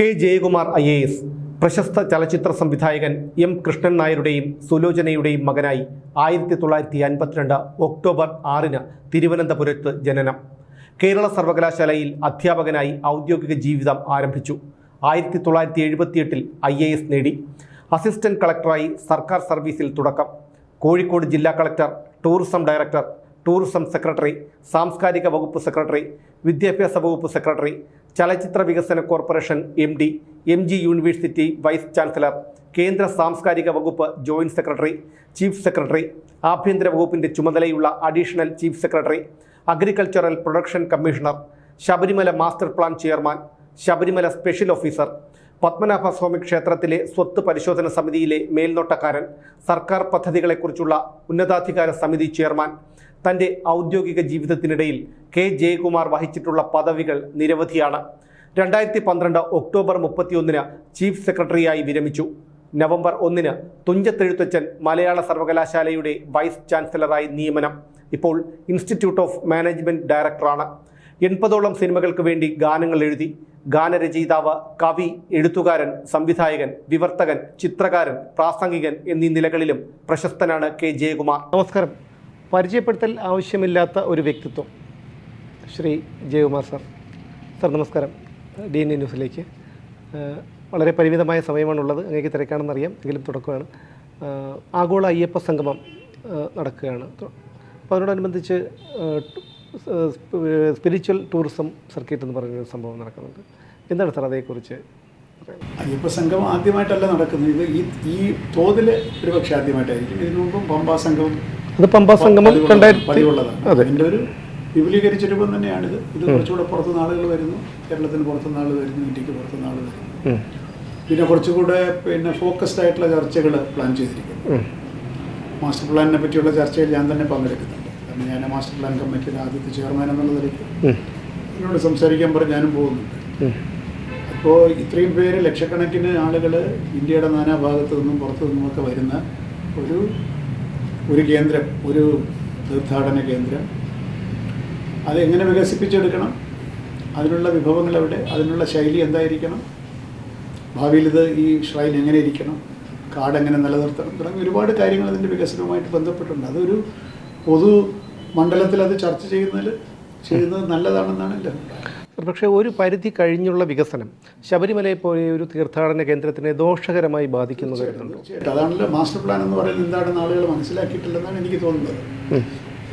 K Jayakumar I A S പ്രശസ്ത ചലച്ചിത്ര സംവിധായകൻ എം കൃഷ്ണൻ നായരുടെയും സുലോചനയുടെയും മകനായി ആയിരത്തി തൊള്ളായിരത്തി അൻപത്തിരണ്ട് ഒക്ടോബർ ആറിന് തിരുവനന്തപുരത്ത് ജനനം. കേരള സർവകലാശാലയിൽ അധ്യാപകനായി ഔദ്യോഗിക ജീവിതം ആരംഭിച്ചു. ആയിരത്തി തൊള്ളായിരത്തി എഴുപത്തിയെട്ടിൽ ഐ എ എസ് നേടി. അസിസ്റ്റന്റ് കളക്ടറായി സർക്കാർ സർവീസിൽ തുടക്കം. കോഴിക്കോട് ജില്ലാ collector tourism director tourism secretary സാംസ്കാരിക വകുപ്പ് സെക്രട്ടറി വിദ്യാഭ്യാസ വകുപ്പ് സെക്രട്ടറി ചലച്ചിത്ര വികസന corporation M D M G university vice chancellor കേന്ദ്ര സാംസ്കാരിക വകുപ്പ് ജോയിന്റ് സെക്രട്ടറി ചീഫ് സെക്രട്ടറി ആഭ്യന്തര വകുപ്പിന്റെ ചുമതലയുള്ള additional chief secretary agricultural production commissioner Sabarimala master plan chairman Sabarimala special officer Padmanabhaswamy ക്ഷേത്രത്തിലെ സ്വത്ത് പരിശോധന സമിതിയിലെ മേൽനോട്ടക്കാരൻ സർക്കാർ പദ്ധതികളെക്കുറിച്ചുള്ള ഉന്നതാധികാര സമിതി ചെയർമാൻ തന്റെ ഔദ്യോഗിക ജീവിതത്തിനിടയിൽ കെ ജയകുമാർ വഹിച്ചിട്ടുള്ള പദവികൾ നിരവധിയാണ്. രണ്ടായിരത്തി പന്ത്രണ്ട് ഒക്ടോബർ മുപ്പത്തിയൊന്നിന് ചീഫ് സെക്രട്ടറിയായി വിരമിച്ചു. നവംബർ ഒന്നിന് തുഞ്ചത്തെഴുത്തച്ഛൻ മലയാള സർവകലാശാലയുടെ വൈസ് ചാൻസലറായി നിയമനം. ഇപ്പോൾ ഇൻസ്റ്റിറ്റ്യൂട്ട് ഓഫ് മാനേജ്മെന്റ് ഡയറക്ടറാണ്. എൺപതോളം സിനിമകൾക്ക് വേണ്ടി ഗാനങ്ങൾ എഴുതി. ഗാനരചയിതാവ് കവി എഴുത്തുകാരൻ സംവിധായകൻ വിവർത്തകൻ ചിത്രകാരൻ പ്രാസംഗികൻ എന്നീ നിലകളിലും പ്രശസ്തനാണ് കെ ജയകുമാർ. നമസ്കാരം. പരിചയപ്പെടുത്തൽ ആവശ്യമില്ലാത്ത ഒരു വ്യക്തിത്വം. ശ്രീ ജയകുമാർ സാർ. സാർ നമസ്കാരം. ഡി എൻ എ ന്യൂസിലേക്ക്. വളരെ പരിമിതമായ സമയമാണുള്ളത്. അങ്ങേക്ക് തിരക്കാണെന്നറിയാം. എങ്കിലും തുടക്കമാണ്. ആഗോള അയ്യപ്പ സംഗമം നടക്കുകയാണ്. അപ്പോൾ അതിനോടനുബന്ധിച്ച് സ്പിരിച്വൽ ടൂറിസം സർക്യൂട്ട് എന്ന് പറയുന്ന സംഭവം നടക്കുന്നുണ്ട്. എന്താണ് സാർ അതേക്കുറിച്ച്? അയ്യപ്പ സംഘം ആദ്യമായിട്ടല്ല നടക്കുന്നത്. ഇത് ഈ ഈ തോതിൽ ഒരുപക്ഷെ ആദ്യമായിട്ടായിരിക്കും. ഇതിനു മുമ്പും പമ്പാ സംഘം അത് പമ്പ സംഗമം രണ്ടായിരത്തി അതെ. ഒരു വിപുലീകരിച്ച രൂപം തന്നെയാണിത് ഇത്. കുറച്ചുകൂടെ പുറത്തുനിന്ന് ആളുകൾ വരുന്നു. കേരളത്തിന് പുറത്തുനിന്ന് ആൾ വരുന്നു ഇന്ത്യയ്ക്ക് പുറത്തുനിന്ന് ആൾ വരുന്നു. പിന്നെ കുറച്ചുകൂടെ പിന്നെ ഫോക്കസ്ഡ് ആയിട്ടുള്ള ചർച്ചകൾ പ്ലാൻ ചെയ്തിരിക്കുന്നു. മാസ്റ്റർ പ്ലാനിനെ പറ്റിയുള്ള ചർച്ചയിൽ ഞാൻ തന്നെ പങ്കെടുക്കുന്നുണ്ട്. കാരണം ഞാൻ മാസ്റ്റർ പ്ലാൻ കമ്മിറ്റിയുടെ ആദ്യത്തെ ചെയർമാൻ എന്നുള്ള നിലയ്ക്ക്. എന്നോട് സംസാരിക്കാൻ പറഞ്ഞ് ഞാനും പോകുന്നുണ്ട്. അപ്പോൾ ഇത്രയും പേര് ലക്ഷക്കണക്കിന് ആളുകൾ ഇന്ത്യയുടെ നാനാഭാഗത്തു നിന്നും പുറത്തു നിന്നുമൊക്കെ വരുന്ന ഒരു ഒരു കേന്ദ്രം ഒരു തീർത്ഥാടന കേന്ദ്രം. അതെങ്ങനെ വികസിപ്പിച്ചെടുക്കണം? അതിനുള്ള വിഭവങ്ങൾ എവിടെ അതിനുള്ള ശൈലി എന്തായിരിക്കണം? ഭാവിയിൽ ഇത് ഈ ഷ്രൈൻ എങ്ങനെ ഇരിക്കണം? കാട് എങ്ങനെ നിലനിർത്തണം? തുടങ്ങി ഒരുപാട് കാര്യങ്ങൾ അതിന്റെ വികസനവുമായിട്ട് ബന്ധപ്പെട്ടുണ്ട്. അതൊരു പൊതു മണ്ഡലത്തിൽ അത് ചർച്ച ചെയ്യുന്നതിൽ ചെയ്യുന്നത് നല്ലതാണെന്നാണ് എന്റെ അഭിപ്രായം. പക്ഷേ ഒരു പരിധി കഴിഞ്ഞുള്ള വികസനം ശബരിമലയെ പോലെ ഒരു തീർത്ഥാടന കേന്ദ്രത്തിനെ ദോഷകരമായി ബാധിക്കുന്നത് അതാണല്ലോ മാസ്റ്റർ പ്ലാൻ എന്ന് പറയുന്നത്. എന്താണെന്ന് ആളുകൾ മനസ്സിലാക്കിയിട്ടില്ലെന്നാണ് എനിക്ക് തോന്നുന്നത്.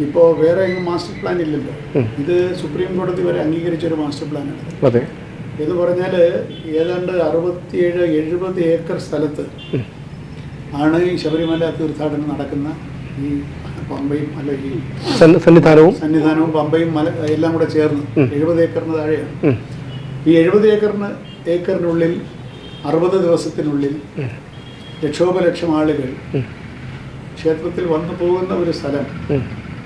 ഇപ്പോൾ വേറെ എങ്ങും മാസ്റ്റർ പ്ലാൻ ഇല്ലല്ലോ. ഇത് സുപ്രീം കോടതി വരെ അംഗീകരിച്ച ഒരു മാസ്റ്റർ പ്ലാനാണ് അതെ. എന്ന് പറഞ്ഞാൽ ഏതാണ്ട് അറുപത്തിയേഴ് എഴുപത് ഏക്കർ സ്ഥലത്ത് ആണ് ഈ ശബരിമല തീർത്ഥാടനം നടക്കുന്ന ഈ പമ്പയും അല്ല ഈ സന്ന- സന്നിധാനവും? സന്നിധാനവും പമ്പയും മല എല്ലാം കൂടെ ചേർന്ന് എഴുപത് ഏക്കറിന് താഴെയാണ്. ഈ എഴുപത് ഏക്കറിന് ഏക്കറിനുള്ളിൽ അറുപത് ദിവസത്തിനുള്ളിൽ ലക്ഷോപലക്ഷം ആളുകൾ ക്ഷേത്രത്തിൽ വന്നു പോകുന്ന ഒരു സ്ഥലം.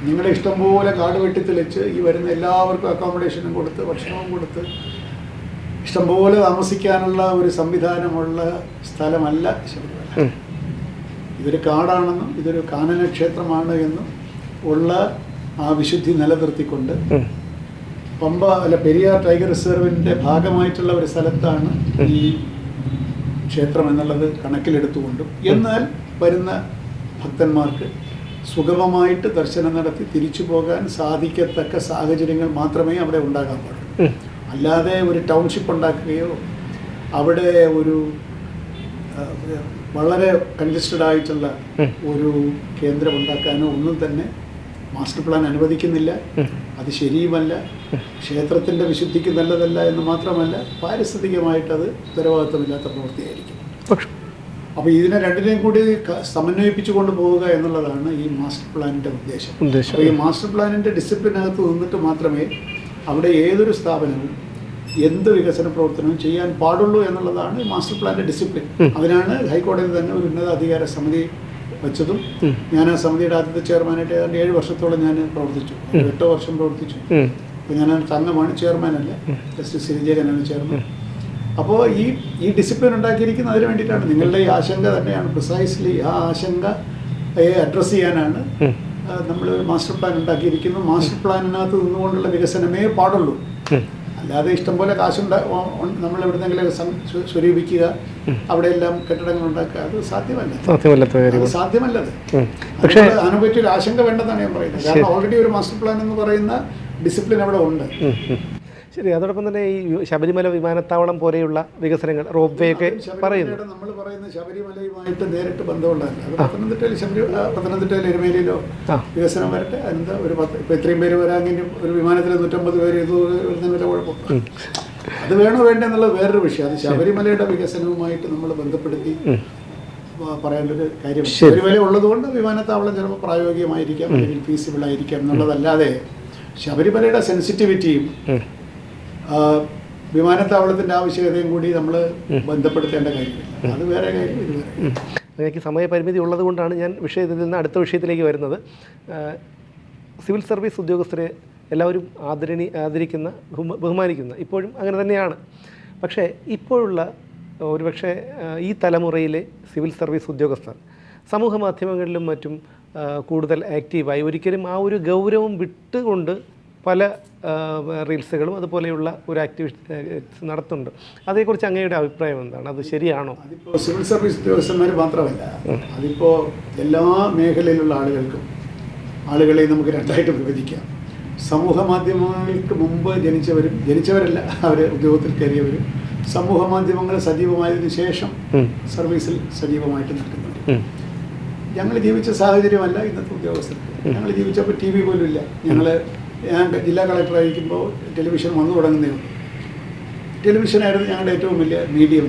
നിങ്ങളെ ഇഷ്ടംപോലെ കാട് വെട്ടിത്തെളിച്ച് ഈ വരുന്ന എല്ലാവർക്കും അക്കോമഡേഷനും കൊടുത്ത് ഭക്ഷണവും കൊടുത്ത് ഇഷ്ടംപോലെ താമസിക്കാനുള്ള ഒരു സംവിധാനമുള്ള സ്ഥലമല്ല ശബരിമല. ഇതൊരു കാടാണെന്നും ഇതൊരു കാനന ക്ഷേത്രമാണ് എന്നും ഉള്ള ആ വിശുദ്ധി നിലനിർത്തിക്കൊണ്ട് പമ്പ അല്ല പെരിയാർ ടൈഗർ റിസർവിന്റെ ഭാഗമായിട്ടുള്ള ഒരു സ്ഥലത്താണ് ഈ ക്ഷേത്രം എന്നുള്ളത് കണക്കിലെടുത്തുകൊണ്ടും എന്നാൽ വരുന്ന ഭക്തന്മാർക്ക് സുഗമമായിട്ട് ദർശനം നടത്തി തിരിച്ചു പോകാൻ സാധിക്കത്തക്ക സാഹചര്യങ്ങൾ മാത്രമേ അവിടെ ഉണ്ടാകാൻ പാടുള്ളൂ അല്ലാതെ ഒരു ടൗൺഷിപ്പ് ഉണ്ടാക്കുകയോ അവിടെ ഒരു വളരെ കൺജസ്റ്റഡ് ആയിട്ടുള്ള ഒരു കേന്ദ്രം ഉണ്ടാക്കാനോ ഒന്നും തന്നെ മാസ്റ്റർ പ്ലാൻ അനുവദിക്കുന്നില്ല. അത് ശരിയുമല്ല. ക്ഷേത്രത്തിന്റെ വിശുദ്ധിക്ക് നല്ലതല്ല എന്ന് മാത്രമല്ല പാരിസ്ഥിതികമായിട്ട് അത് ഉത്തരവാദിത്തമില്ലാത്ത പ്രവൃത്തിയായിരിക്കും. അപ്പോൾ ഇതിനെ രണ്ടിനെയും കൂടി സമന്വയിപ്പിച്ചുകൊണ്ട് സമന്വയിപ്പിച്ചു കൊണ്ടുപോവുക എന്നുള്ളതാണ് ഈ മാസ്റ്റർ പ്ലാനിന്റെ ഉദ്ദേശം. ഉദ്ദേശം. അപ്പോൾ ഈ മാസ്റ്റർ പ്ലാനിന്റെ ഡിസിപ്ലിനകത്ത് നിന്നിട്ട് മാത്രമേ അവിടെ ഏതൊരു സ്ഥാപനവും എന്ത് വികസന പ്രവർത്തനവും ചെയ്യാൻ പാടുള്ളൂ എന്നുള്ളതാണ് ഈ മാസ്റ്റർ പ്ലാന്റെ ഡിസിപ്ലിൻ അതിനാണ് ഹൈക്കോടതി തന്നെ ഒരു ഉന്നതാധികാര സമിതി വെച്ചതും ഞാൻ ആ സമിതിയുടെ ആദ്യത്തെ ചെയർമാനായിട്ട് ഏതാണ്ട് ഏഴ് വർഷത്തോളം ഞാൻ പ്രവർത്തിച്ചു. എട്ടോ വർഷം പ്രവർത്തിച്ചു. അപ്പോൾ ഞാൻ അംഗമാണ് ചെയർമാനല്ല ജസ്റ്റിസ് സിരിജയനാണ് ചെയർമാൻ. അപ്പോൾ ഈ ഈ ഡിസിപ്ലിൻ ഉണ്ടാക്കിയിരിക്കുന്നത് അതിന് വേണ്ടിയിട്ടാണ് നിങ്ങളുടെ ഈ ആശങ്ക തന്നെയാണ്. പ്രിസൈസ്ലി ആ ആശങ്ക അഡ്രസ്സ് ചെയ്യാനാണ് നമ്മൾ മാസ്റ്റർ പ്ലാൻ ഉണ്ടാക്കിയിരിക്കുന്നത് മാസ്റ്റർ പ്ലാനിനകത്ത് നിന്നുകൊണ്ടുള്ള വികസനമേ പാടുള്ളൂ. അല്ലാതെ ഇഷ്ടംപോലെ കാശുണ്ട നമ്മൾ എവിടുന്നെങ്കിലും സ്വരൂപിക്കുക അവിടെ എല്ലാം അവിടെയെല്ലാം കെട്ടിടങ്ങൾ ഉണ്ടാക്കുക അത് സാധ്യമല്ല. കാര്യമാണ് സാധ്യമല്ലത്. പക്ഷേ പക്ഷേ അതിനെ പറ്റി ഒരു ആശങ്ക വേണ്ടെന്നാണ് ഞാൻ പറയുന്നത്. കാരണം ഓൾറെഡി ഒരു മാസ്റ്റർ പ്ലാൻ എന്ന് പറയുന്ന ഡിസിപ്ലിൻ അവിടെ ഉണ്ട്. ശരി അതോടൊപ്പം തന്നെ ഈ ശബരിമല വിമാനത്താവളം പോലെയുള്ള വികസനങ്ങൾ റോപ്പ് വേ ഒക്കെ പറയുന്നു. നമ്മൾ പറയുന്ന ശബരിമലയുമായിട്ട് നേരിട്ട് ബന്ധമുള്ളതല്ല. അത് പത്തനംതിട്ടയിൽ ശബരി പത്തനംതിട്ടയിൽ എരുമേലിയിലോ. വികസനം വരട്ടെ എന്താ ഒരു പത്ത് ഇപ്പം ഇത്രയും പേര് വരാമെങ്കിലും ഒരു വിമാനത്തിൽ നൂറ്റമ്പത് പേര് ഇത് വരുന്നതിന് കുഴപ്പം അത് വേണോ വേണ്ട എന്നുള്ളത് വേറൊരു വിഷയം. അത് ശബരിമലയുടെ വികസനവുമായിട്ട് നമ്മൾ ബന്ധപ്പെടുത്തി പറയേണ്ടൊരു പറയേണ്ട ഒരു കാര്യം ശബരിമല ഉള്ളതുകൊണ്ട് വിമാനത്താവളം ചിലപ്പോൾ പ്രായോഗികമായിരിക്കാം അല്ലെങ്കിൽ ഫീസിബിൾ ആയിരിക്കാം എന്നുള്ളതല്ലാതെ ശബരിമലയുടെ സെൻസിറ്റിവിറ്റിയും വിമാനത്താവളത്തിന്റെ ആവശ്യകതയും കൂടി നമ്മൾ ബന്ധപ്പെടുത്തേണ്ട കാര്യമില്ല. അത് വേറെ കാര്യം എനിക്ക് സമയപരിമിതി ഉള്ളത് കൊണ്ടാണ് ഞാൻ വിഷയത്തിൽ നിന്ന് അടുത്ത വിഷയത്തിലേക്ക് വരുന്നത്. സിവിൽ സർവീസ് ഉദ്യോഗസ്ഥരെ എല്ലാവരും ആദരണി ആദരിക്കുന്ന ബഹുമ- ബഹുമാനിക്കുന്ന ഇപ്പോഴും അങ്ങനെ തന്നെയാണ്. പക്ഷേ ഇപ്പോഴുള്ള ഒരുപക്ഷെ ഈ തലമുറയിലെ സിവിൽ സർവീസ് ഉദ്യോഗസ്ഥർ സമൂഹ മാധ്യമങ്ങളിലും മറ്റും കൂടുതൽ ആക്റ്റീവായി ഒരിക്കലും ആ ഒരു ഗൗരവം വിട്ടുകൊണ്ട് പല റീൽസുകളും അതുപോലെയുള്ള ഒരു ആക്ടിവിറ്റി നടത്തുന്നുണ്ട്. അതേക്കുറിച്ച് അങ്ങയുടെ അഭിപ്രായം എന്താണ്? അത് ശരിയാണോ? അതിപ്പോൾ സിവിൽ സർവീസ് ഉദ്യോഗസ്ഥന്മാർ മാത്രമല്ല അതിപ്പോൾ എല്ലാ മേഖലയിലുള്ള ആളുകൾക്കും ആളുകളെ നമുക്ക് രണ്ടായിട്ട് വിഭജിക്കാം. സമൂഹ മാധ്യമങ്ങൾക്ക് മുമ്പ് ജനിച്ചവരും ജനിച്ചവരല്ല അവർ ഉദ്യോഗത്തിൽ കയറിയവരും സമൂഹ മാധ്യമങ്ങൾ സജീവമായതിനു ശേഷം സർവീസിൽ സജീവമായിട്ട് നിൽക്കുന്നുണ്ട്. ഞങ്ങൾ ജീവിച്ച സാഹചര്യമല്ല ഇന്നത്തെ ഉദ്യോഗസ്ഥർക്ക്. ഞങ്ങൾ ജീവിച്ചപ്പോൾ ടി വി പോലും ഇല്ല ഞങ്ങൾ ഞാൻ ജില്ലാ കളക്ടറായിരിക്കുമ്പോൾ ടെലിവിഷൻ വന്നു തുടങ്ങുന്നേ ടെലിവിഷനായിരുന്നു ഞങ്ങളുടെ ഏറ്റവും വലിയ മീഡിയം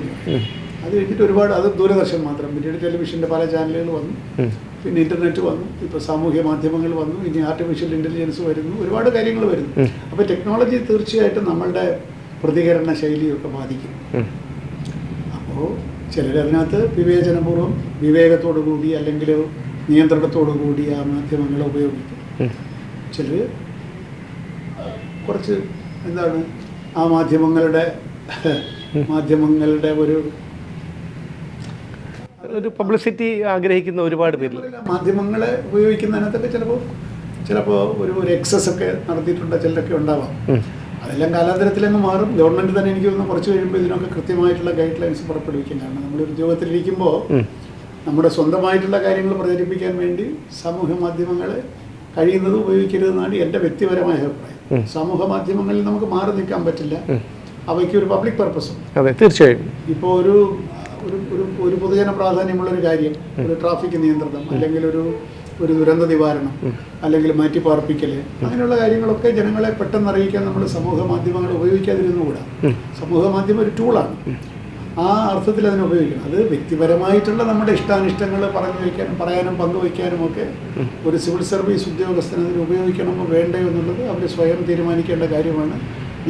അത് കഴിഞ്ഞിട്ട് ഒരുപാട് അത് ദൂരദർശൻ മാത്രം. പിന്നീട് ടെലിവിഷന്റെ പല ചാനലുകൾ വന്നു. പിന്നെ ഇന്റർനെറ്റ് വന്നു. ഇപ്പോൾ സാമൂഹ്യ മാധ്യമങ്ങൾ വന്നു. ഇനി ആർട്ടിഫിഷ്യൽ ഇന്റലിജൻസ് വരുന്നു. ഒരുപാട് കാര്യങ്ങൾ വരുന്നു. അപ്പോൾ ടെക്നോളജി തീർച്ചയായിട്ടും നമ്മളുടെ പ്രതികരണ ശൈലിയൊക്കെ ബാധിക്കും. അപ്പോൾ ചിലർ അതിനകത്ത് വിവേചനപൂർവം വിവേകത്തോടു കൂടി അല്ലെങ്കിൽ നിയന്ത്രണത്തോടു കൂടി ആ മാധ്യമങ്ങളെ ഉപയോഗിക്കും. ചിലർ കുറച്ച് എന്താണ് ആ മാധ്യമങ്ങളുടെ മാധ്യമങ്ങളുടെ ഒരു ഒരു പബ്ലിസിറ്റി ആഗ്രഹിക്കുന്ന ഒരുപാട് പേര്. മാധ്യമങ്ങളെ ഉപയോഗിക്കുന്നതിനകത്തൊക്കെ ചിലപ്പോൾ ചിലപ്പോൾ ഒരു ഒരു എക്സസ് ഒക്കെ നടത്തിയിട്ടുണ്ട് ചിലരൊക്കെ ഉണ്ടാവാം. അതെല്ലാം കാലാന്തരത്തിലങ്ങ് മാറും. ഗവൺമെന്റ് തന്നെ എനിക്ക് തോന്നുന്നു കുറച്ച് കഴിയുമ്പോൾ ഇതിനൊക്കെ കൃത്യമായിട്ടുള്ള ഗൈഡ് ലൈൻസ് പുറപ്പെടുവിക്കും. കാരണം നമ്മളൊരു ഉദ്യോഗത്തിലിരിക്കുമ്പോൾ. നമ്മുടെ സ്വന്തമായിട്ടുള്ള കാര്യങ്ങൾ പ്രചരിപ്പിക്കാൻ വേണ്ടി സാമൂഹ്യ മാധ്യമങ്ങൾ കഴിയുന്നത് ഉപയോഗിക്കരുതെന്നാണ് എന്റെ വ്യക്തിപരമായ അഭിപ്രായം. സമൂഹ മാധ്യമങ്ങളിൽ നമുക്ക് മാറി നിൽക്കാൻ പറ്റില്ല. അവയ്ക്ക് ഒരു പബ്ലിക് പർപ്പസും അതെ തീർച്ചയായും. ഇപ്പോൾ ഒരു ഒരു ഒരു ഒരു പൊതുജന പ്രാധാന്യമുള്ള ഒരു കാര്യം ഒരു ട്രാഫിക് നിയന്ത്രണം അല്ലെങ്കിൽ ഒരു ഒരു ദുരന്ത നിവാരണം അല്ലെങ്കിൽ മാറ്റിപ്പാർപ്പിക്കൽ അങ്ങനെയുള്ള കാര്യങ്ങളൊക്കെ ജനങ്ങളെ പെട്ടെന്ന് അറിയിക്കാൻ നമ്മൾ സമൂഹ മാധ്യമങ്ങൾ ഉപയോഗിക്കാതിരുന്നുകൂടാ. സമൂഹ മാധ്യമം ഒരു ടൂളാണ് ആ അർത്ഥത്തിൽ അതിനെ ഉപയോഗിക്കണം അത് വ്യക്തിപരമായിട്ടുള്ള നമ്മുടെ ഇഷ്ടാനിഷ്ടങ്ങൾ പറഞ്ഞു വയ്ക്കാനും പറയാനും പങ്കുവയ്ക്കാനും ഒക്കെ ഒരു സിവിൽ സർവീസ് ഉദ്യോഗസ്ഥൻ അതിന് ഉപയോഗിക്കണമോ വേണ്ടയോ എന്നുള്ളത് അവർ സ്വയം തീരുമാനിക്കേണ്ട കാര്യമാണ്.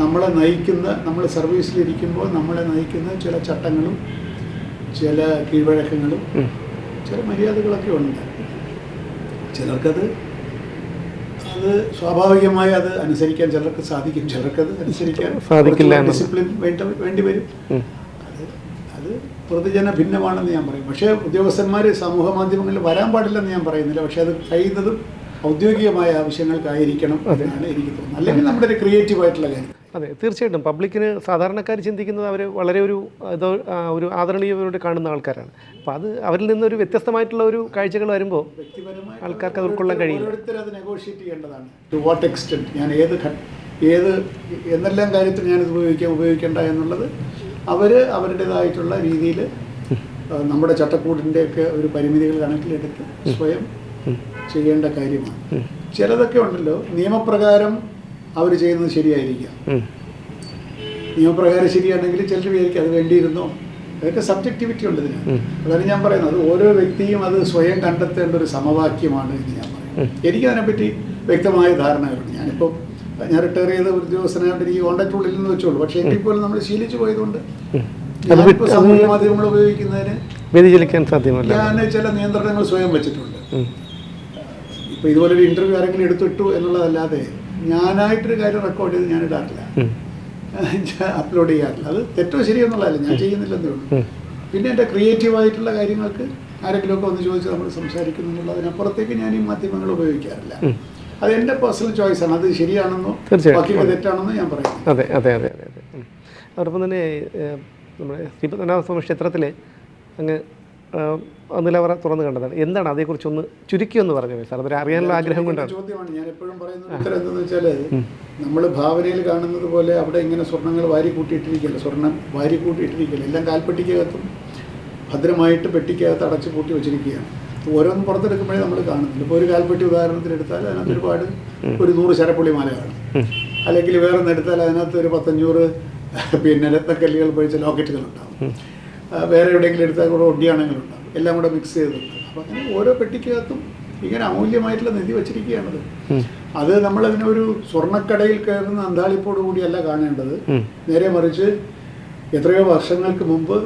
നമ്മളെ നയിക്കുന്ന നമ്മൾ സർവീസിലിരിക്കുമ്പോൾ നമ്മളെ നയിക്കുന്ന ചില ചട്ടങ്ങളും ചില കീഴ്വഴക്കങ്ങളും ചില മര്യാദകളൊക്കെ ഉണ്ട്. ചിലർക്കത് അത് സ്വാഭാവികമായി അത് അനുസരിക്കാൻ ചിലർക്ക് സാധിക്കും. ചിലർക്കത് അനുസരിക്കാൻ സാധിക്കില്ല. ഡിസിപ്ലിൻ വേണ്ട വേണ്ടി വരും. പ്രതിജന ഭിന്നമാണെന്ന് ഞാൻ പറയും. പക്ഷേ ഉദ്യോഗസ്ഥന്മാർ സമൂഹ മാധ്യമങ്ങളിൽ വരാൻ പാടില്ലെന്ന് ഞാൻ പറയുന്നില്ല. പക്ഷേ അത് കഴിയുന്നതും ഔദ്യോഗികമായ ആവശ്യങ്ങൾക്കായിരിക്കണം. എന്നാണ് എനിക്ക് തോന്നുന്നത്. അല്ലെങ്കിൽ നമ്മുടെ ഒരു ക്രിയേറ്റീവ് ആയിട്ടുള്ള കാര്യം. അതെ തീർച്ചയായിട്ടും. പബ്ലിക്കിന് സാധാരണക്കാർ ചിന്തിക്കുന്നത് അവർ വളരെ ഒരു ഇത് ഒരു ആദരണീയവരോട് കാണുന്ന ആൾക്കാരാണ്. അപ്പോൾ അത് അവരിൽ നിന്നൊരു വ്യത്യസ്തമായിട്ടുള്ള ഒരു കാഴ്ചകൾ വരുമ്പോൾ ആൾക്കാർക്ക് അത് ഉൾക്കൊള്ളാൻ കഴിയും അത് നെഗോഷിയേറ്റ് ചെയ്യേണ്ടതാണ്. ടു വാട്ട് എക്സ്റ്റെന്റ് ഞാൻ ഏത് ഏത് എന്തെല്ലാം കാര്യത്തിൽ ഞാനിത് ഉപയോഗിക്കാം ഉപയോഗിക്കേണ്ട എന്നുള്ളത് അവർ അവരുടേതായിട്ടുള്ള രീതിയിൽ നമ്മുടെ ചട്ടക്കൂടിന്റെയൊക്കെ ഒരു പരിമിതികൾ കണക്കിലെടുത്ത് സ്വയം ചെയ്യേണ്ട കാര്യമാണ്. ചിലതൊക്കെ ഉണ്ടല്ലോ. നിയമപ്രകാരം അവർ ചെയ്യുന്നത് ശരിയായിരിക്കാം. നിയമപ്രകാരം ശരിയാണെങ്കിൽ ചിലർ വിചാരിക്കും അത് വേണ്ടിയിരുന്നോ. അതൊക്കെ സബ്ജക്ടിവിറ്റി ഉണ്ട് ഇതിന്. അതാണ് ഞാൻ പറയുന്നത്. അത് ഓരോ വ്യക്തിയും അത് സ്വയം കണ്ടെത്തേണ്ട ഒരു സമവാക്യമാണ് എന്ന് ഞാൻ പറയുന്നത്. എനിക്കതിനെപ്പറ്റി വ്യക്തമായ ധാരണകളുണ്ട്. ഞാനിപ്പോൾ ഞാൻ റിട്ടയർ ചെയ്ത ഉദ്യോഗസ്ഥനായിട്ട് എനിക്ക് കോണ്ടാക്ട് ഉള്ളിൽ നിന്ന് വെച്ചോളൂ. പക്ഷേ എങ്കിൽ പോലും നമ്മൾ ശീലിച്ചു പോയതുകൊണ്ട് ഞാനിപ്പോൾ സാമൂഹ്യ മാധ്യമങ്ങൾ ഉപയോഗിക്കുന്നതിന് വ്യതിചലിക്കാൻ സാധ്യമല്ല. ഞാൻ ചില നിയന്ത്രണങ്ങൾ സ്വയം വെച്ചിട്ടുണ്ട്. ഇപ്പൊ ഇപ്പോൾ ഇതുപോലെ ഒരു ഇന്റർവ്യൂ ആരെങ്കിലും എടുത്തിട്ടു എന്നുള്ളതല്ലാതെ ഞാനായിട്ടൊരു കാര്യം റെക്കോർഡ് ചെയ്ത് ഞാൻ ഇടാറില്ല. അപ്ലോഡ് ചെയ്യാറില്ല. അത് തെറ്റോ ശരിയോ എന്നുള്ളതല്ല. ഞാൻ ചെയ്യുന്നില്ലെന്നേ ഉള്ളൂ. പിന്നെ എന്റെ ക്രിയേറ്റീവ് ആയിട്ടുള്ള കാര്യങ്ങൾക്ക് ആരെങ്കിലുമൊക്കെ ഒന്ന് ചോദിച്ച് നമ്മൾ സംസാരിക്കുന്നു എന്നുള്ളതിനപ്പുറത്തേക്ക് ഞാൻ ഈ മാധ്യമങ്ങൾ ഉപയോഗിക്കാറില്ല. അത് എന്റെ പേഴ്സണൽ ചോയ്സാണ് അത് ശരിയാണെന്നോ. ബാക്കിയൊക്കെ തെറ്റാണെന്നോ ഞാൻ പറയുന്നു അതെ അതെ അതെ അതെ അതോടൊപ്പം തന്നെ നമ്മുടെ ശ്രീപത്മനാഭസ്വാമി ക്ഷേത്രത്തിൽ അങ്ങ് നിലവറ തുറന്നു കണ്ടതാണ്. എന്താണ് അതേക്കുറിച്ചൊന്ന് ചുരുക്കി ഒന്ന് പറഞ്ഞു സാർ? അതൊരു അറിയാനുള്ള ആഗ്രഹം കൊണ്ടാണ്. ചോദ്യമാണ്. ഞാൻ എപ്പോഴും പറയുന്ന ഉത്തരം എന്താണെന്ന് വെച്ചാൽ നമ്മൾ ഭാവനയിൽ കാണുന്നത് പോലെ അവിടെ ഇങ്ങനെ സ്വർണങ്ങൾ വാരി കൂട്ടിയിട്ടിരിക്കില്ല. സ്വർണം വാരി കൂട്ടിയിട്ടിരിക്കില്ല. എല്ലാം കാൽപ്പെട്ടിക്കകത്തും ഭദ്രമായിട്ട് പെട്ടിക്കകത്ത് അടച്ചു കൂട്ടി വെച്ചിരിക്കുകയാണ്. ഓരോന്നും പുറത്തെടുക്കുമ്പോഴേ നമ്മൾ കാണുന്നുണ്ട് ഇപ്പോൾ ഒരു കാൽപ്പെട്ടി ഉദാഹരണത്തിന് എടുത്താൽ അതിനകത്ത് ഒരുപാട് ഒരു നൂറ് ശരപ്പുള്ളി മാല കാണും അല്ലെങ്കിൽ വേറെ ഒന്ന് എടുത്താൽ അതിനകത്ത് ഒരു പത്തഞ്ഞൂറ് പിന്നെ രത്നക്കല്ലുകൾ പഴിച്ച ലോക്കറ്റുകൾ ഉണ്ടാവും വേറെ എവിടെയെങ്കിലും എടുത്താൽ കൂടെ ഒഡിയാണങ്ങളുണ്ടാവും എല്ലാം കൂടെ മിക്സ് ചെയ്തിട്ടുണ്ട്. അപ്പം അങ്ങനെ ഓരോ പെട്ടിക്കകത്തും ഇങ്ങനെ അമൂല്യമായിട്ടുള്ള നിധി വെച്ചിരിക്കുകയാണത്. അത് നമ്മളതിനെ ഒരു സ്വർണക്കടയിൽ കയറുന്ന അന്താളിപ്പോടു കൂടിയല്ല കാണേണ്ടത് നേരെ മറിച്ച് എത്രയോ വർഷങ്ങൾക്ക് മുമ്പ്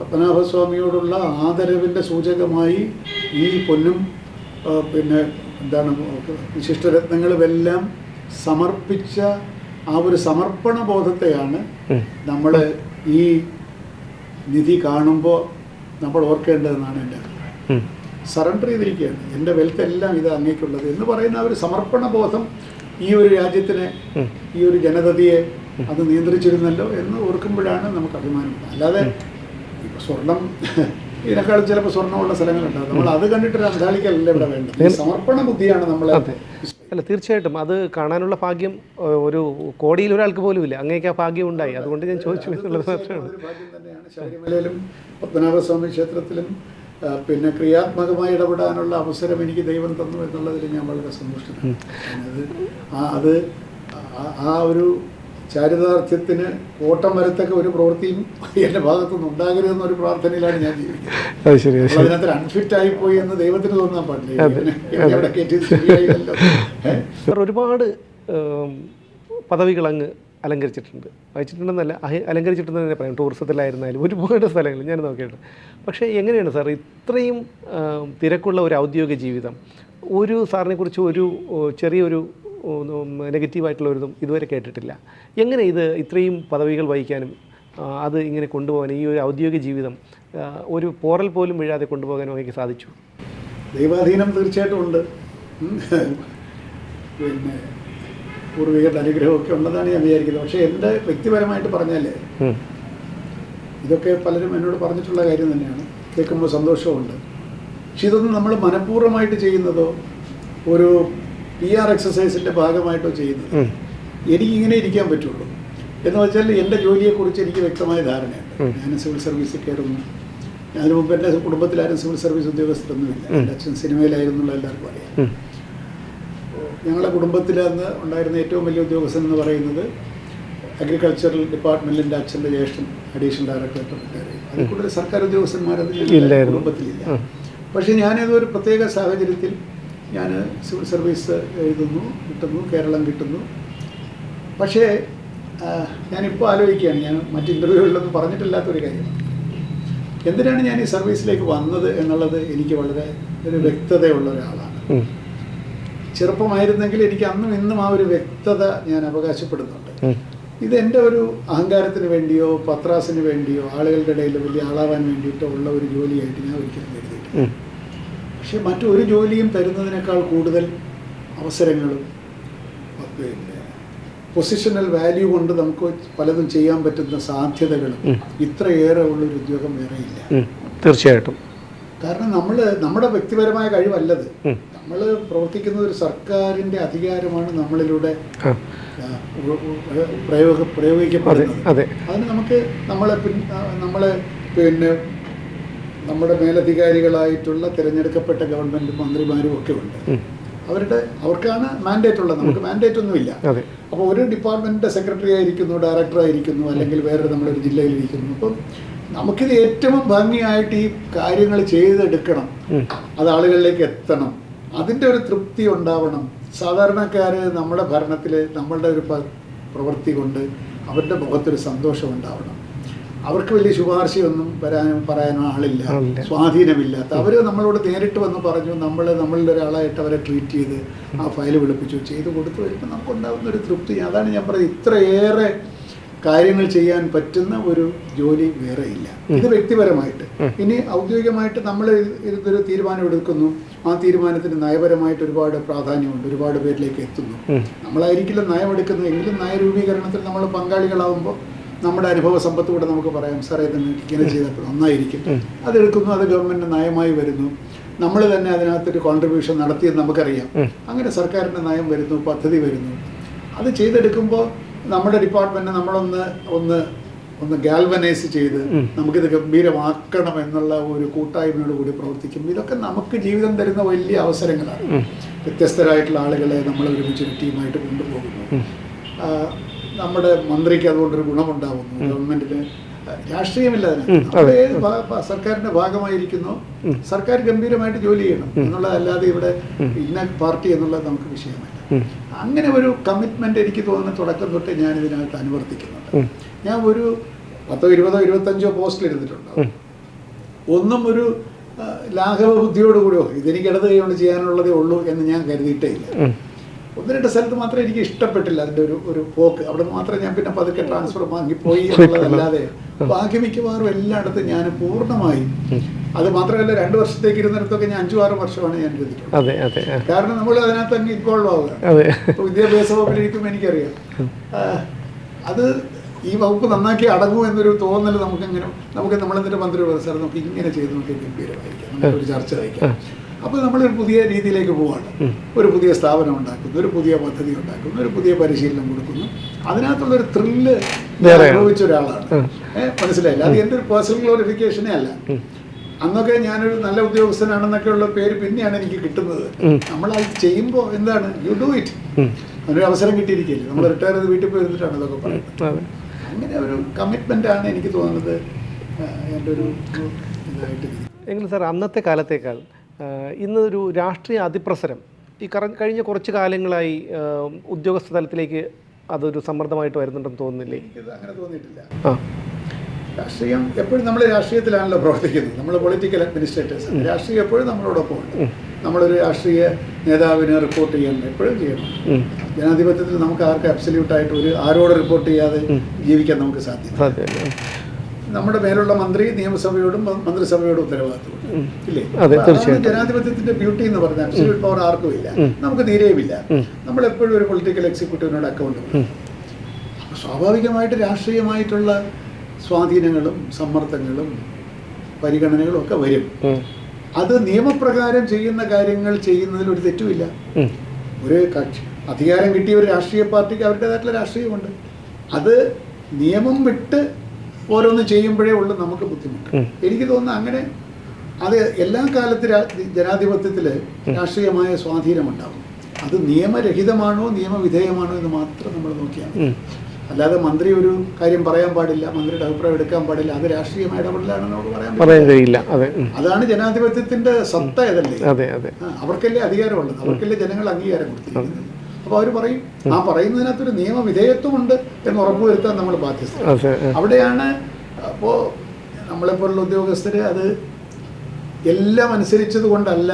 പത്മനാഭസ്വാമിയോടുള്ള ആദരവിന്റെ സൂചകമായി ഈ പൊന്നും പിന്നെ എന്താണ് വിശിഷ്ടരത്നങ്ങളുമെല്ലാം സമർപ്പിച്ച ആ ഒരു സമർപ്പണ ബോധത്തെയാണ് നമ്മൾ ഈ നിധി കാണുമ്പോൾ നമ്മൾ ഓർക്കേണ്ടതെന്നാണ് എന്റെ. സറണ്ടർ ചെയ്തിരിക്കുകയാണ്. എന്റെ വെൽത്ത് എല്ലാം ഇത് അങ്ങേക്കുള്ളത് എന്ന് പറയുന്ന ആ ഒരു സമർപ്പണ ബോധം ഈ ഒരു രാജ്യത്തിനെ ഈ ഒരു ജനതയെ അത് നിയന്ത്രിച്ചിരുന്നല്ലോ എന്ന് ഓർക്കുമ്പോഴാണ് നമുക്ക് അഭിമാനം. അല്ലാതെ ഇപ്പൊ സ്വർണം. ഇതിനേക്കാളും ചിലപ്പോൾ സ്വർണമുള്ള സ്ഥലങ്ങളുണ്ട് നമ്മൾ അത് കണ്ടിട്ടൊരു അന്താളിക്കല്ല ഇവിടെ വേണ്ടത്? സമർപ്പണ ബുദ്ധിയാണ് നമ്മൾ അല്ല തീർച്ചയായിട്ടും. അത് കാണാനുള്ള ഭാഗ്യം ഒരു കോടിയിൽ ഒരാൾക്ക് പോലും ഇല്ല. അങ്ങേക്ക് ആ ഭാഗ്യം ഉണ്ടായി. അതുകൊണ്ട് ഞാൻ ചോദിച്ചു എന്നുള്ളത് മാത്രമാണ്. ശബരിമലയിലും പത്മനാഭസ്വാമി ക്ഷേത്രത്തിലും പിന്നെ ക്രിയാത്മകമായി ഇടപെടാനുള്ള അവസരം എനിക്ക് ദൈവം തന്നു എന്നുള്ളതിൽ ഞാൻ വളരെ സന്തുഷ്ടനാണ്. അത് ആ ഒരു ചാരിതാർത്ഥ്യത്തിന് ഓട്ടം വരത്തക്ക ഒരു പ്രവൃത്തിയും എന്റെ ഭാഗത്തുനിന്ന് ഉണ്ടാകരുതെന്നൊരു പ്രാർത്ഥനയിലാണ് ഞാൻ ജീവിക്കുന്നത്. അതിനകത്ത് അൺഫിറ്റ് ആയിപ്പോയി എന്ന് ദൈവത്തിന് തോന്നാൻ പാടില്ല? ഒരുപാട് പദവികൾ അങ്ങ് അലങ്കരിച്ചിട്ടുണ്ട്. വായിച്ചിട്ടുണ്ടെന്നല്ല അലങ്കരിച്ചിട്ടുണ്ടെന്ന് തന്നെ പറയാം. ടൂറിസത്തിലായിരുന്നാലും ഒരുപാട് സ്ഥലങ്ങൾ ഞാൻ നോക്കിയിട്ടുണ്ട്. പക്ഷേ എങ്ങനെയാണ് സാർ ഇത്രയും തിരക്കുള്ള ഒരു ഔദ്യോഗിക ജീവിതം? ഒരു സാറിനെക്കുറിച്ച് ഒരു ചെറിയൊരു നെഗറ്റീവായിട്ടുള്ള ഒരു ഇതും ഇതുവരെ കേട്ടിട്ടില്ല. എങ്ങനെ ഇത് ഇത്രയും പദവികൾ വഹിക്കാനും അത് ഇങ്ങനെ കൊണ്ടുപോകാൻ ഈ ഒരു ഔദ്യോഗിക ജീവിതം ഒരു പോറൽ പോലും വീഴാതെ കൊണ്ടുപോകാനും എനിക്ക് സാധിച്ചു? ദൈവാധീനം തീർച്ചയായിട്ടും ഉണ്ട്. പിന്നെ പൂർവികരുടെ അനുഗ്രഹമൊക്കെ ഉണ്ടെന്നാണ് ഞാൻ വിചാരിക്കുന്നത്. പക്ഷേ എന്റെ വ്യക്തിപരമായിട്ട് പറഞ്ഞാൽ ഇതൊക്കെ പലരും എന്നോട് പറഞ്ഞിട്ടുള്ള കാര്യം തന്നെയാണ്. കേൾക്കുമ്പോൾ സന്തോഷമുണ്ട്. പക്ഷെ ഇതൊന്നും നമ്മൾ മനഃപൂർവമായിട്ട് ചെയ്യുന്നതോ ഒരു പി ആർ എക്സസൈസിന്റെ ഭാഗമായിട്ടോ ചെയ്യുന്നത്. എനിക്ക് ഇങ്ങനെ ഇരിക്കാൻ പറ്റുള്ളൂ. എന്ന് വെച്ചാൽ എന്റെ ജോലിയെക്കുറിച്ച് എനിക്ക് വ്യക്തമായ ധാരണയുണ്ട്. ഞാൻ സിവിൽ സർവീസിൽ കയറുന്നു. അതിനു മുമ്പ് എന്റെ കുടുംബത്തിലാരും സിവിൽ സർവീസ് ഉദ്യോഗസ്ഥരൊന്നുമില്ല. എന്റെ അച്ഛൻ സിനിമയിലായിരുന്നുള്ള എല്ലാവർക്കും അറിയാം. ഞങ്ങളുടെ കുടുംബത്തിൽ അന്ന് ഉണ്ടായിരുന്ന ഏറ്റവും വലിയ ഉദ്യോഗസ്ഥൻ എന്ന് പറയുന്നത് അഗ്രികൾച്ചറൽ ഡിപ്പാർട്ട്മെന്റിന്റെ അച്ഛന്റെ ജ്യേഷ്ഠൻ അഡീഷണൽ ഡയറക്ടർ അതിൽ കൂടുതൽ സർക്കാർ ഇല്ലായിരുന്നു. കുടുംബത്തിലില്ല. പക്ഷെ പക്ഷേ ഞാനേതൊരു പ്രത്യേക സാഹചര്യത്തിൽ ഞാൻ സിവിൽ സർവീസ് എഴുതുന്നു കിട്ടുന്നു കേരളം കിട്ടുന്നു. പക്ഷേ ഞാനിപ്പോൾ ആലോചിക്കുകയാണ്. ഞാൻ മറ്റ് ഇന്റർവ്യൂകളിലൊന്നും പറഞ്ഞിട്ടില്ലാത്തൊരു കാര്യം. എന്തിനാണ് ഞാൻ ഈ സർവീസിലേക്ക് വന്നത് എന്നുള്ളത് എനിക്ക് വളരെ ഒരു വ്യക്തതയുള്ള ഒരാളാണ്. ചെറുപ്പമായിരുന്നെങ്കിൽ എനിക്ക് അന്നും ഇന്നും ആ ഒരു വ്യക്തത ഞാൻ അവകാശപ്പെടുന്നുണ്ട്. ഇത് എന്റെ ഒരു അഹങ്കാരത്തിന് വേണ്ടിയോ പത്രാസിന് വേണ്ടിയോ ആളുകളുടെ ഇടയിൽ വലിയ ആളാവാൻ വേണ്ടിയിട്ടോ ഉള്ള ഒരു ജോലിയായിട്ട് ഞാൻ ഒരിക്കലും കരുതിയിട്ടില്ല. പക്ഷെ മറ്റൊരു ജോലിയും തരുന്നതിനേക്കാൾ കൂടുതൽ അവസരങ്ങളും പിന്നെ പൊസിഷണൽ വാല്യൂ കൊണ്ട് നമുക്ക് പലതും ചെയ്യാൻ പറ്റുന്ന സാധ്യതകളും. ഇത്രയേറെ ഉള്ളൊരു ഉദ്യോഗം വേറെ ഇല്ല. തീർച്ചയായിട്ടും. കാരണം നമ്മൾ നമ്മുടെ വ്യക്തിപരമായ കഴിവല്ലത്. നമ്മൾ പ്രവർത്തിക്കുന്ന ഒരു സർക്കാരിന്റെ അധികാരമാണ് നമ്മളിലൂടെ പ്രയോഗ പ്രയോഗിക്കപ്പെടുന്നത്. അതെ അതിന് നമുക്ക് നമ്മളെ നമ്മളെ പിന്നെ നമ്മുടെ മേലധികാരികളായിട്ടുള്ള തിരഞ്ഞെടുക്കപ്പെട്ട ഗവൺമെന്റ് മന്ത്രിമാരും ഒക്കെ ഉണ്ട്. അവരുടെ അവർക്കാണ് മാൻഡേറ്റ് ഉള്ളത്. നമുക്ക് മാൻഡേറ്റ് ഒന്നുമില്ല. അപ്പോൾ ഒരു ഡിപ്പാർട്ട്മെന്റിന്റെ സെക്രട്ടറി ആയിരിക്കുന്നു ഡയറക്ടർ ആയിരിക്കുന്നു അല്ലെങ്കിൽ വേറെ നമ്മുടെ ജില്ലയിൽ ഇരിക്കുന്നു. അപ്പം നമുക്കിത് ഏറ്റവും ഭംഗിയായിട്ട് ഈ കാര്യങ്ങൾ ചെയ്തെടുക്കണം. അത് ആളുകളിലേക്ക് എത്തണം. അതിന്റെ ഒരു തൃപ്തി ഉണ്ടാവണം. സാധാരണക്കാർ നമ്മുടെ ഭരണത്തിൽ നമ്മളുടെ ഒരു പ്രവൃത്തി കൊണ്ട് അവരുടെ മുഖത്തൊരു സന്തോഷം ഉണ്ടാവണം. അവർക്ക് വലിയ ശുപാർശയൊന്നും വരാനോ പറയാനോ ആളില്ല. സ്വാധീനമില്ലാത്ത അവർ നമ്മളോട് നേരിട്ട് വന്ന് പറഞ്ഞു നമ്മൾ നമ്മളുടെ ഒരാളായിട്ട് അവരെ ട്രീറ്റ് ചെയ്ത് ആ ഫയൽ വിളിപ്പിച്ചു. ചെയ്ത് കൊടുത്തു വരുമ്പോൾ നമുക്കുണ്ടാകുന്ന ഒരു തൃപ്തി. അതാണ് ഞാൻ പറയുന്നത് ഇത്രയേറെ കാര്യങ്ങൾ ചെയ്യാൻ പറ്റുന്ന ഒരു ജോലി വേറെ ഇല്ല. ഇത് വ്യക്തിപരമായിട്ട്. ഇനി ഔദ്യോഗികമായിട്ട് നമ്മൾ ഇതൊരു തീരുമാനം എടുക്കുന്നു. ആ തീരുമാനത്തിന് നയപരമായിട്ട് ഒരുപാട് പ്രാധാന്യമുണ്ട്. ഒരുപാട് പേരിലേക്ക് എത്തുന്നു. നമ്മളായിരിക്കില്ല നമ്മളായിരിക്കില്ല നയമെടുക്കുന്നത്. എങ്കിലും നയരൂപീകരണത്തിൽ നമ്മൾ പങ്കാളികളാവുമ്പോൾ നമ്മുടെ അനുഭവ സമ്പത്തൂടെ നമുക്ക് പറയാം സാറേ ഇത് ഇങ്ങനെ ചെയ്തപ്പോൾ നന്നായിരിക്കും. അതെടുക്കുന്നു അത് ഗവൺമെന്റ് നയമായി വരുന്നു. നമ്മൾ തന്നെ അതിനകത്തൊരു കോൺട്രിബ്യൂഷൻ നടത്തിയെന്ന് നമുക്കറിയാം. അങ്ങനെ സർക്കാരിന്റെ നയം വരുന്നു പദ്ധതി വരുന്നു. അത് ചെയ്തെടുക്കുമ്പോൾ നമ്മുടെ ഡിപ്പാർട്ട്മെന്റ് നമ്മളൊന്ന് ഒന്ന് ഒന്ന് ഗാൽവനൈസ് ചെയ്ത് നമുക്കിത് ഗംഭീരമാക്കണം എന്നുള്ള ഒരു കൂട്ടായ്മയോട് കൂടി പ്രവർത്തിക്കും. ഇതൊക്കെ നമുക്ക് ജീവിതം തരുന്ന വലിയ അവസരങ്ങളാണ്. വ്യത്യസ്തരായിട്ടുള്ള ആളുകളെ നമ്മൾ ഒരുമിച്ച് ഒരു ടീമായിട്ട് കൊണ്ടുപോകുന്നു. നമ്മുടെ മന്ത്രിക്ക് അതുകൊണ്ടൊരു ഗുണമുണ്ടാവുന്നു. ഗവൺമെന്റിന് രാഷ്ട്രീയമില്ല ഏത് സർക്കാരിന്റെ ഭാഗമായിരിക്കുന്നു. സർക്കാർ ഗംഭീരമായിട്ട് ജോലി ചെയ്യണം. എന്നുള്ളതല്ലാതെ ഇവിടെ ഇന്ന പാർട്ടി എന്നുള്ളത് നമുക്ക് വിഷയമല്ല. അങ്ങനെ ഒരു കമ്മിറ്റ്മെന്റ് എനിക്ക് തോന്നുന്ന തുടക്കം തൊട്ട് ഞാൻ ഇതിനകത്ത് അനുവർത്തിക്കുന്നുണ്ട്. ഞാൻ ഒരു പത്തോ ഇരുപതോ ഇരുപത്തഞ്ചോ പോസ്റ്റിൽ ഇരുന്നിട്ടുണ്ട് ഒന്നും ഒരു ലാഘവ ബുദ്ധിയോടുകൂടിയോ ഇതെനിക്ക് ഇടത് കൈകൊണ്ട് ചെയ്യാനുള്ളതേ ഉള്ളൂ എന്ന് ഞാൻ കരുതിയിട്ടേ ഇല്ല. ഒന്ന് രണ്ട് സ്ഥലത്ത് മാത്രമേ എനിക്ക് ഇഷ്ടപ്പെട്ടില്ല അതിന്റെ ഒരു ഒരു പോക്ക്. അവിടെ മാത്രം മാത്രമേ ഞാൻ പിന്നെ പതുക്കെ ട്രാൻസ്ഫർ വാങ്ങിപ്പോയി എന്നുള്ളതല്ലാതെ ബാക്കി മിക്കവാറും എല്ലായിടത്തും ഞാൻ പൂർണമായി. അത് മാത്രമല്ല രണ്ട് വർഷത്തേക്ക് ഇരുന്നിടത്തൊക്കെ ഞാൻ അഞ്ചു ആറ് വർഷമാണ് ഞാൻ ഇരുന്നിട്ടുള്ളത് കാരണം നമ്മൾ അതിനകത്ത് തന്നെ ഇൻവോൾവ് ആവുക വിദ്യാഭ്യാസ വകുപ്പിലിരിക്കുമ്പോൾ എനിക്കറിയാം. അത് ഈ വകുപ്പ് നന്നാക്കി അടങ്ങും എന്നൊരു തോന്നൽ നമുക്കങ്ങനെ നമുക്ക് നമ്മളെന്നിട്ട് മന്ത്രി സാർ നമുക്ക് ഇങ്ങനെ ചെയ്ത് നോക്കി ഗംഭീരമായിരിക്കാം. നമുക്കൊരു ചർച്ച വയ്ക്കാം അപ്പോൾ ഒരു പുതിയ രീതിയിലേക്ക് പോവാണ്. ഒരു പുതിയ സ്ഥാപനം ഉണ്ടാക്കുന്നു ഒരു പുതിയ പദ്ധതി ഉണ്ടാക്കുന്നു ഒരു പുതിയ പരിശീലനം കൊടുക്കുന്നു. അതിനകത്തുള്ളൊരു ത്രില്ല്. അനുഭവിച്ച ഒരാളാണ്. മനസ്സിലായില്ല? അത് എന്റെ ഒരു പേഴ്സണൽ ഗ്ലോറിഫിക്കേഷനേ അല്ല. അന്നൊക്കെ ഞാനൊരു നല്ല ഉദ്യോഗസ്ഥനാണെന്നൊക്കെ ഉള്ള പേര് പിന്നെയാണ് എനിക്ക് കിട്ടുന്നത്. നമ്മൾ അത് ചെയ്യുമ്പോൾ എന്താണ്? യു ഡു ഇറ്റ് അതിനൊരു അവസരം കിട്ടിയിരിക്കില്ല നമ്മൾ റിട്ടയർ ചെയ്ത് വീട്ടിൽ പോയി ഇരുന്നിട്ടാണ് ഇതൊക്കെ പറയുന്നത്. അങ്ങനെ ഒരു കമ്മിറ്റ്മെന്റ് ആണ് എനിക്ക് തോന്നുന്നത് എന്റെ ഒരു ഇതായിട്ട്. എങ്കിലും സാർ അന്നത്തെ കാലത്തേക്കാൾ ആ, ഇന്നൊരു രാഷ്ട്രീയ അതിപ്രസരം. ഈ കറ- കഴിഞ്ഞ കുറച്ച് കാലങ്ങളായി ഉദ്യോഗസ്ഥ തലത്തിലേക്ക് അതൊരു സമ്മർദ്ദമായിട്ട് വരുന്നുണ്ടെന്ന് തോന്നുന്നില്ലേ? അങ്ങനെ തോന്നിയിട്ടില്ല. ആ. രാഷ്ട്രീയം എപ്പോഴും നമ്മൾ രാഷ്ട്രീയത്തിലാണല്ലോ പ്രവർത്തിക്കുന്നത്. നമ്മൾ പൊളിറ്റിക്കൽ അഡ്മിനിസ്ട്രേറ്റേഴ്സ് രാഷ്ട്രീയം എപ്പോഴും നമ്മളോടൊപ്പം ഉണ്ട്. നമ്മളൊരു രാഷ്ട്രീയ നേതാവിനെ റിപ്പോർട്ട് ചെയ്യണം എപ്പോഴും ചെയ്യണം. ജനാധിപത്യത്തിൽ നമുക്ക് ആർക്കും അബ്സല്യൂട്ടായിട്ട് ഒരു ആരോട് റിപ്പോർട്ട് ചെയ്യാതെ ജീവിക്കാൻ നമുക്ക് സാധ്യമല്ല നമ്മുടെ മേലുള്ള മന്ത്രി നിയമസഭയോടും മന്ത്രിസഭയോടും ഉത്തരവാദിത്വം. ഇല്ലേ? ജനാധിപത്യത്തിന്റെ ബ്യൂട്ടി എന്ന് പറഞ്ഞാൽ അബ്സല്യൂട്ട് പവർ ആർക്കും ഇല്ല. നമുക്ക് തീരെയുമില്ല. നമ്മൾ എപ്പോഴും ഒരു പൊളിറ്റിക്കൽ എക്സിക്യൂട്ടീവിനോട് അക്കൗണ്ട് സ്വാഭാവികമായിട്ട് രാഷ്ട്രീയമായിട്ടുള്ള സ്വാധീനങ്ങളും സമ്മർദ്ദങ്ങളും പരിഗണനകളും ഒക്കെ വരും. അത് നിയമപ്രകാരം ചെയ്യുന്ന കാര്യങ്ങൾ ചെയ്യുന്നതിൽ ഒരു തെറ്റുമില്ല. ഒരു കക്ഷി അധികാരം കിട്ടിയ ഒരു രാഷ്ട്രീയ പാർട്ടിക്ക് അവരുടേതായിട്ടുള്ള രാഷ്ട്രീയമുണ്ട്. അത് നിയമം വിട്ട് ഓരോന്ന് ചെയ്യുമ്പോഴേ ഉള്ളൂ നമുക്ക് ബുദ്ധിമുട്ട്. എനിക്ക് തോന്നുന്നു അങ്ങനെ അത് എല്ലാ കാലത്ത് ജനാധിപത്യത്തിൽ രാഷ്ട്രീയമായ സ്വാധീനമുണ്ടാകും. അത് നിയമരഹിതമാണോ നിയമവിധേയമാണോ എന്ന് മാത്രം നമ്മൾ നോക്കിയാൽ അല്ലാതെ മന്ത്രി ഒരു കാര്യം പറയാൻ പാടില്ല മന്ത്രിയുടെ അഭിപ്രായം എടുക്കാൻ പാടില്ല അത് രാഷ്ട്രീയമായ ഇടപെടലാണെന്ന് നമുക്ക് പറയാൻ പറയാൻ കഴിയില്ല. അതെ. അതാണ് ജനാധിപത്യത്തിന്റെ സത്ത ഇതല്ലേ അവർക്കല്ലേ അധികാരമുള്ളത്? അവർക്കല്ലേ ജനങ്ങൾ അംഗീകാരം കൊടുത്തിരിക്കുന്നത്? അപ്പോൾ അവർ പറയും ആ പറയുന്നതിനകത്തൊരു നിയമവിധേയത്വമുണ്ട് എന്ന് ഉറപ്പുവരുത്താൻ നമ്മൾ ബാധ്യസ്ഥ. അവിടെയാണ് അപ്പോൾ നമ്മളെപ്പോലുള്ള ഉദ്യോഗസ്ഥർ അത് എല്ലാം അനുസരിച്ചത് കൊണ്ടല്ല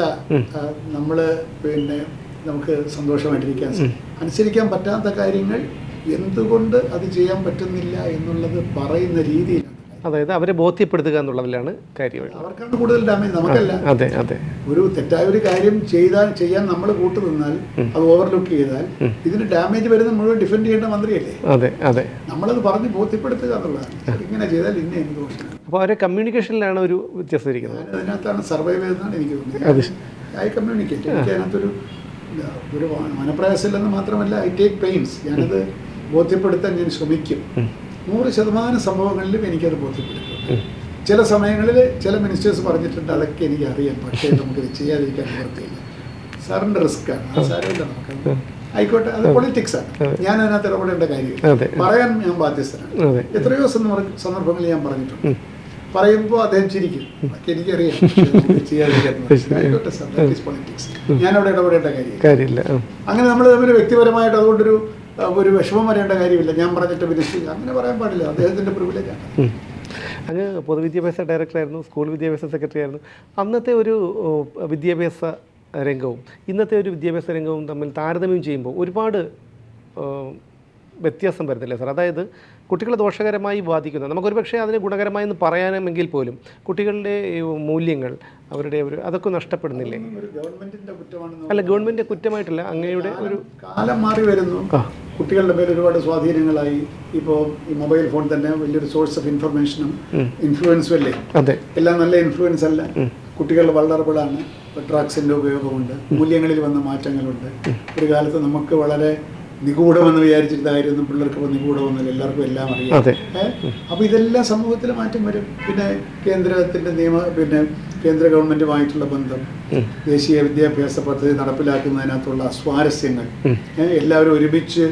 നമ്മൾ പിന്നെ നമുക്ക് സന്തോഷമായിട്ടിരിക്കാൻ അനുസരിക്കാൻ പറ്റാത്ത കാര്യങ്ങൾ എന്തുകൊണ്ട് അത് ചെയ്യാൻ പറ്റുന്നില്ല എന്നുള്ളത് പറയുന്ന രീതിയിലാണ്. അതായത് അവരെ ബോധ്യപ്പെടുത്തുക എന്നുള്ളതിലാണ് കാര്യം അവർക്കാണ് കൂടുതൽ ഡാമേജ് നമുക്കല്ല. അതെ അതെ. ഒരു തെറ്റായ ഒരു കാര്യം ചെയ്താൽ ചെയ്യാൻ നമ്മൾ കൂട്ടു നിന്നാൽ അത് ഓവർലുക്ക് ചെയ്താൽ ഇതിന് ഡാമേജ് വരുന്ന മുഴുവൻ ഡിഫെൻഡ് ചെയ്യേണ്ട മന്ത്രിയല്ലേ? അതെ അതെ. നമ്മളത് പറഞ്ഞ് ബോധ്യപ്പെടുത്തുക എന്നുള്ളതാണ്. ഇങ്ങനെ ചെയ്താൽ ഇന്ന എന്ത് ദോഷം? അപ്പോൾ അവരെ കമ്മ്യൂണിക്കേഷനിലാണ് ഒരു വ്യത്യാസം ഇരിക്കുന്നത് അതിനകത്താണ് സർവൈവ് ചെയ്തെന്നാണ് എനിക്ക് തോന്നുന്നത് ഐ കമ്മ്യൂണിക്കേറ്റ് എനിക്ക് അതിനകത്തൊരു ഒരു മനപ്രയാസമില്ലെന്ന് മാത്രമല്ല ഐ ടേക്ക് പെയിൻസ് ഞാനത് ബോധ്യപ്പെടുത്താൻ ഞാൻ ശ്രമിക്കും. നൂറ് ശതമാനം സംഭവങ്ങളിലും എനിക്കത് ബോധ്യപ്പെടുത്തും ചില സമയങ്ങളിൽ ചില മിനിസ്റ്റേഴ്സ് പറഞ്ഞിട്ടുണ്ട് അതൊക്കെ എനിക്ക് അറിയാം പക്ഷേ നമുക്ക് ചെയ്യാതിരിക്കാൻ നിവർത്തിയില്ല സാറിന്റെ റിസ്ക് ആണ്. സാരമില്ല നമുക്ക്. ആയിക്കോട്ടെ അത് പൊളിറ്റിക്സ് ആണ്. ഞാൻ അതിനകത്ത് ഇടപെടേണ്ട കാര്യമില്ല. പറയാൻ ഞാൻ ബാധ്യസ്ഥനാണ്. എത്രയോ സന്ദർഭങ്ങളിൽ ഞാൻ പറഞ്ഞിട്ടുണ്ട്. പറയുമ്പോൾ അദ്ദേഹം ചിരിക്കും. ബാക്കി എനിക്കറിയാം. പൊളിറ്റിക്സ് ഞാനവിടെ ഇടപെടേണ്ട കാര്യം കാര്യമില്ല. അങ്ങനെ നമ്മൾ തമ്മിൽ വ്യക്തിപരമായിട്ട് അതുകൊണ്ടൊരു ഒരു വിഷമം വരേണ്ട കാര്യമില്ല. ഞാൻ പറഞ്ഞിട്ട് മിനിസ്റ്റർ അങ്ങനെ പറയാൻ പാടില്ല. അദ്ദേഹത്തിന്റെ പ്രിവിലേജാണ് അങ്ങ് പൊതുവിദ്യാഭ്യാസ ഡയറക്ടറായിരുന്നു സ്കൂൾ വിദ്യാഭ്യാസ സെക്രട്ടറി ആയിരുന്നു. അന്നത്തെ ഒരു വിദ്യാഭ്യാസ രംഗവും ഇന്നത്തെ ഒരു വിദ്യാഭ്യാസ രംഗവും തമ്മിൽ താരതമ്യം ചെയ്യുമ്പോൾ ഒരുപാട് വ്യത്യാസം വരുന്നില്ലേ സാർ. അതായത് കുട്ടികളെ ദോഷകരമായി ബാധിക്കുന്ന. നമുക്കൊരു പക്ഷേ അതിനെ ഗുണകരമായി എന്ന് പറയാനെങ്കിൽ പോലും കുട്ടികളുടെ മൂല്യങ്ങൾ അവരുടെ ഒരു അതൊക്കെ നഷ്ടപ്പെടുന്നില്ലേ? അല്ല ഗവൺമെന്റ് കുറ്റമായിട്ടല്ല. അങ്ങയുടെ ഒരു കാലം മാറി വരുന്നു. കുട്ടികളുടെ പേര് ഒരുപാട് സ്വാധീനങ്ങളായി. ഇപ്പോൾ ഈ മൊബൈൽ ഫോൺ തന്നെ വലിയൊരു സോഴ്സ് ഓഫ് ഇൻഫർമേഷനും. ഇൻഫ്ലുവൻസും അല്ലേ? അതെ. എല്ലാം നല്ല ഇൻഫ്ലുവൻസ് അല്ല. കുട്ടികൾ വളർബിളാണ് ഡ്രഗ്സിന്റെ ഉപയോഗമുണ്ട്. മൂല്യങ്ങളിൽ വന്ന മാറ്റങ്ങളുണ്ട്. ഒരു കാലത്ത് നമുക്ക് വളരെ നിഗൂഢമെന്ന് വിചാരിച്ചിരുന്ന കാര്യമൊന്നും പിള്ളേർക്ക് ഇപ്പോൾ നിഗൂഢമൊന്നുമില്ല എല്ലാവർക്കും എല്ലാം അറിയാം? അപ്പോൾ ഇതെല്ലാം സമൂഹത്തിൽ മാറ്റം വരും. പിന്നെ കേന്ദ്രത്തിന്റെ നിയമ പിന്നെ കേന്ദ്ര ഗവൺമെന്റുമായിട്ടുള്ള ബന്ധം ദേശീയ വിദ്യാഭ്യാസ പദ്ധതി നടപ്പിലാക്കുന്നതിനകത്തുള്ള സ്വാരസ്യങ്ങൾ? എല്ലാവരും ഒരുമിച്ച്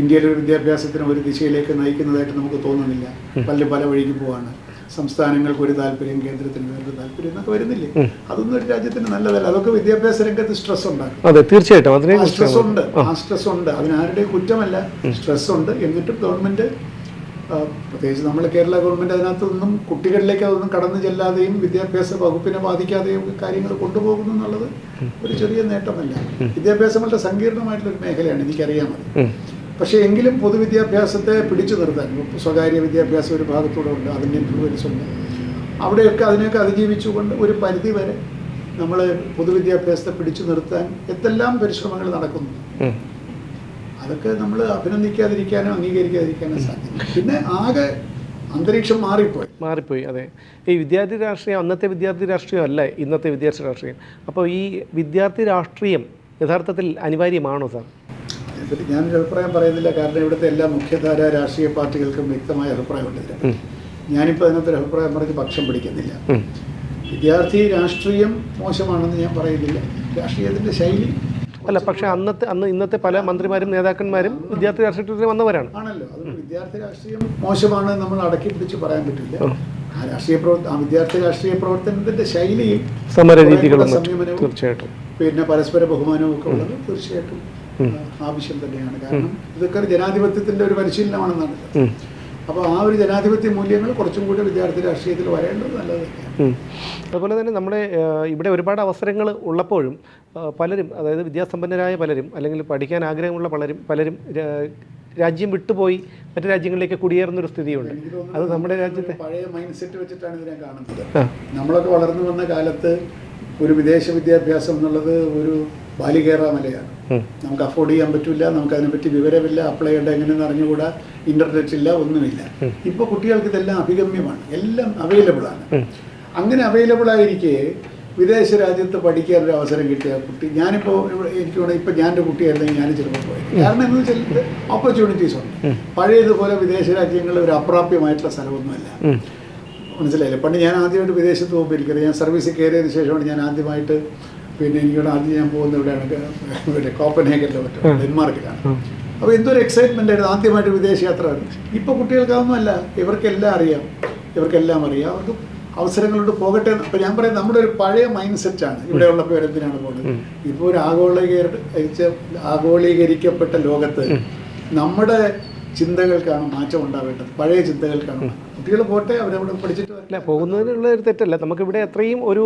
ഇന്ത്യയിലെ വിദ്യാഭ്യാസത്തിന് ഒരു ദിശയിലേക്ക് നയിക്കുന്നതായിട്ട് നമുക്ക് തോന്നുന്നില്ല. പല പല വഴിക്ക് പോവാണ്. സംസ്ഥാനങ്ങൾക്ക് ഒരു താല്പര്യം കേന്ദ്രത്തിന് വേറൊരു താല്പര്യം എന്നൊക്കെ വരുന്നില്ലേ? അതൊന്നും ഒരു രാജ്യത്തിന് നല്ലതല്ല. അതൊക്കെ വിദ്യാഭ്യാസ രംഗത്ത് സ്ട്രെസ് ഉണ്ടാക്കും. അതെ തീർച്ചയായിട്ടും. അതിനെ സ്ട്രെസ് ഉണ്ട്. ആ. സ്ട്രെസ് ഉണ്ട്. അതിനാരുടെ കുറ്റമല്ല. സ്ട്രെസ് ഉണ്ട്. എന്നിട്ടും ഗവൺമെന്റ് പ്രത്യേകിച്ച് നമ്മൾ കേരള ഗവൺമെന്റ് അതിനകത്തൊന്നും കുട്ടികളിലേക്ക് അതൊന്നും കടന്നു ചെല്ലാതെയും വിദ്യാഭ്യാസ വകുപ്പിനെ ബാധിക്കാതെയും കാര്യങ്ങൾ കൊണ്ടുപോകുന്നു എന്നുള്ളത് ഒരു ചെറിയ നേട്ടമല്ല. വിദ്യാഭ്യാസം വളരെ സങ്കീർണമായിട്ടുള്ള ഒരു മേഖലയാണ്. എനിക്കറിയാമത്. പക്ഷേ എങ്കിലും പൊതുവിദ്യാഭ്യാസത്തെ പിടിച്ചു നിർത്താൻ സ്വകാര്യ വിദ്യാഭ്യാസം ഒരു ഭാഗത്തൂടെ ഉണ്ട് അതിന്റെ ഇൻഫ്ലുവൻസ് ഉണ്ട് അവിടെയൊക്കെ അതിനെയൊക്കെ അതിജീവിച്ചുകൊണ്ട് ഒരു പരിധി വരെ നമ്മൾ പൊതുവിദ്യാഭ്യാസത്തെ പിടിച്ചു നിർത്താൻ എന്തെല്ലാം പരിശ്രമങ്ങൾ നടക്കുന്നു. അതൊക്കെ നമ്മൾ അഭിനന്ദിക്കാതിരിക്കാനോ അംഗീകരിക്കാതിരിക്കാനോ സാധ്യമല്ല പിന്നെ ആകെ അന്തരീക്ഷം മാറിപ്പോയി. മാറിപ്പോയി അതെ. ഈ വിദ്യാർത്ഥി രാഷ്ട്രീയം അന്നത്തെ വിദ്യാർത്ഥി രാഷ്ട്രീയം അല്ല ഇന്നത്തെ വിദ്യാർത്ഥി രാഷ്ട്രീയം. അപ്പോൾ ഈ വിദ്യാർത്ഥി രാഷ്ട്രീയം യഥാർത്ഥത്തിൽ അനിവാര്യമാണോ സാർ? അതിനെപ്പറ്റി ഞാനൊരു അഭിപ്രായം പറയുന്നില്ല. കാരണം ഇവിടുത്തെ എല്ലാ മുഖ്യധാര രാഷ്ട്രീയ പാർട്ടികൾക്കും വ്യക്തമായ അഭിപ്രായമുണ്ട് ഞാനിപ്പോൾ അതിനകത്തൊരു അഭിപ്രായം പറഞ്ഞ് പക്ഷം പിടിക്കുന്നില്ല. വിദ്യാർത്ഥി രാഷ്ട്രീയം മോശമാണെന്ന് ഞാൻ പറയുന്നില്ല. രാഷ്ട്രീയത്തിന്റെ ശൈലി അല്ല പക്ഷെ അന്നത്തെ അന്ന് ഇന്നത്തെ പല മന്ത്രിമാരും നേതാക്കന്മാരും വിദ്യാർത്ഥി രാഷ്ട്രീയത്തിൽ വന്നവരാണ്. ആണല്ലോ. അത് വിദ്യാർത്ഥി രാഷ്ട്രീയം മോശമാണ് നമ്മൾ അടക്കി പിടിച്ച് പറയാൻ പറ്റില്ല. ആ രാഷ്ട്രീയ പ്രവർത്ത ആ വിദ്യാർത്ഥി രാഷ്ട്രീയ പ്രവർത്തനത്തിന്റെ ശൈലിയും സമരരീതികളും തീർച്ചയായിട്ടും. പിന്നെ പരസ്പര ബഹുമാനവും ഒക്കെ ഉള്ളത് തീർച്ചയായിട്ടും ആവശ്യം തന്നെയാണ്. കാരണം ഇതൊക്കെ ജനാധിപത്യത്തിന്റെ ഒരു പരിശീലനമാണെന്നാണ്. അപ്പോൾ ആ ഒരു ജനാധിപത്യ മൂല്യങ്ങൾ കുറച്ചും കൂടി വിദ്യാർത്ഥി രാഷ്ട്രീയത്തിൽ വരേണ്ടത് നല്ലത് അതുപോലെ തന്നെ നമ്മുടെ ഇവിടെ ഒരുപാട് അവസരങ്ങൾ ഉള്ളപ്പോഴും പലരും അതായത് വിദ്യാസമ്പന്നരായ പലരും അല്ലെങ്കിൽ പഠിക്കാൻ ആഗ്രഹമുള്ള പലരും പലരും രാജ്യം വിട്ടുപോയി മറ്റു രാജ്യങ്ങളിലേക്ക് കുടിയേറുന്ന ഒരു സ്ഥിതിയുണ്ട്. അത് നമ്മുടെ രാജ്യത്തെ പഴയ മൈൻഡ് സെറ്റ് വെച്ചിട്ടാണ് ഇതിനെ കാണുന്നത്. നമ്മളൊക്കെ വളർന്നു വന്ന കാലത്ത് ഒരു വിദേശ വിദ്യാഭ്യാസം എന്നുള്ളത് ഒരു ബാലികേറ മലയാണ്. നമുക്ക് അഫോർഡ് ചെയ്യാൻ പറ്റില്ല നമുക്ക് അതിനെപ്പറ്റി വിവരമില്ല അപ്ലൈ ചെയ്യേണ്ട എങ്ങനെയെന്ന് അറിഞ്ഞുകൂടാ ഇന്റർനെറ്റ് ഇല്ല ഒന്നുമില്ല. ഇപ്പോൾ കുട്ടികൾക്ക് ഇതെല്ലാം അഭിഗമ്യമാണ് എല്ലാം അവൈലബിൾ ആണ്. അങ്ങനെ അവൈലബിൾ ആയിരിക്കെ വിദേശ രാജ്യത്ത് പഠിക്കാൻ ഒരു അവസരം കിട്ടിയ കുട്ടി ഞാനിപ്പോൾ എനിക്ക് വേണം ഇപ്പം ഞാൻ എന്റെ കുട്ടിയായിരുന്നെങ്കിൽ ഞാൻ ചിലപ്പോൾ പോയി. കാരണം എന്ന് വെച്ചാൽ ഓപ്പർച്യൂണിറ്റീസ് ഉണ്ട്. പഴയതുപോലെ വിദേശ രാജ്യങ്ങൾ ഒരു അപ്രാപ്യമായിട്ടുള്ള സ്ഥലമൊന്നുമല്ല. മനസ്സിലായില്ലേ? പണ്ട് ഞാൻ ആദ്യമായിട്ട് വിദേശത്ത് പോകുമ്പോൾ ഇരിക്കുന്നത് ഞാൻ സർവീസിൽ കയറിയതിന് ശേഷമാണ് ഞാൻ ആദ്യമായിട്ട് പിന്നെ എനിക്കിവിടെ ആദ്യം ഞാൻ പോകുന്നത് ഇവിടെയാണ് ഇവിടെ കോപ്പൻഹേഗനിലോ മറ്റോ ഡെൻമാർക്കിലാണ്. അപ്പോൾ എന്തൊരു എക്സൈറ്റ്മെന്റ് ആയിരുന്നു ആദ്യമായിട്ട് വിദേശ യാത്ര. ഇപ്പോൾ കുട്ടികൾക്കതൊന്നുമല്ല ഇവർക്കെല്ലാം അറിയാം ഇവർക്കെല്ലാം അറിയാം. അവർക്ക് അവസരങ്ങളോട് പോകട്ടെ അപ്പം ഞാൻ പറയാം നമ്മുടെ ഒരു പഴയ മൈൻഡ് സെറ്റാണ് ഇവിടെയുള്ള പേരെന്തിനാണ് പോകുന്നത് ഇപ്പോൾ ഒരു ആഗോളീകരിച്ച ആഗോളീകരിക്കപ്പെട്ട ലോകത്ത് നമ്മുടെ ചിന്തകൾക്കാണ് മാറ്റം ഉണ്ടാവേണ്ടത്. പഴയ ചിന്തകൾക്കാണ് കുട്ടികൾ പോട്ടെ അവരവിടെ പഠിച്ചിട്ട്. അല്ല പോകുന്നതിനുള്ള ഒരു തെറ്റല്ല. നമുക്കിവിടെ അത്രയും ഒരു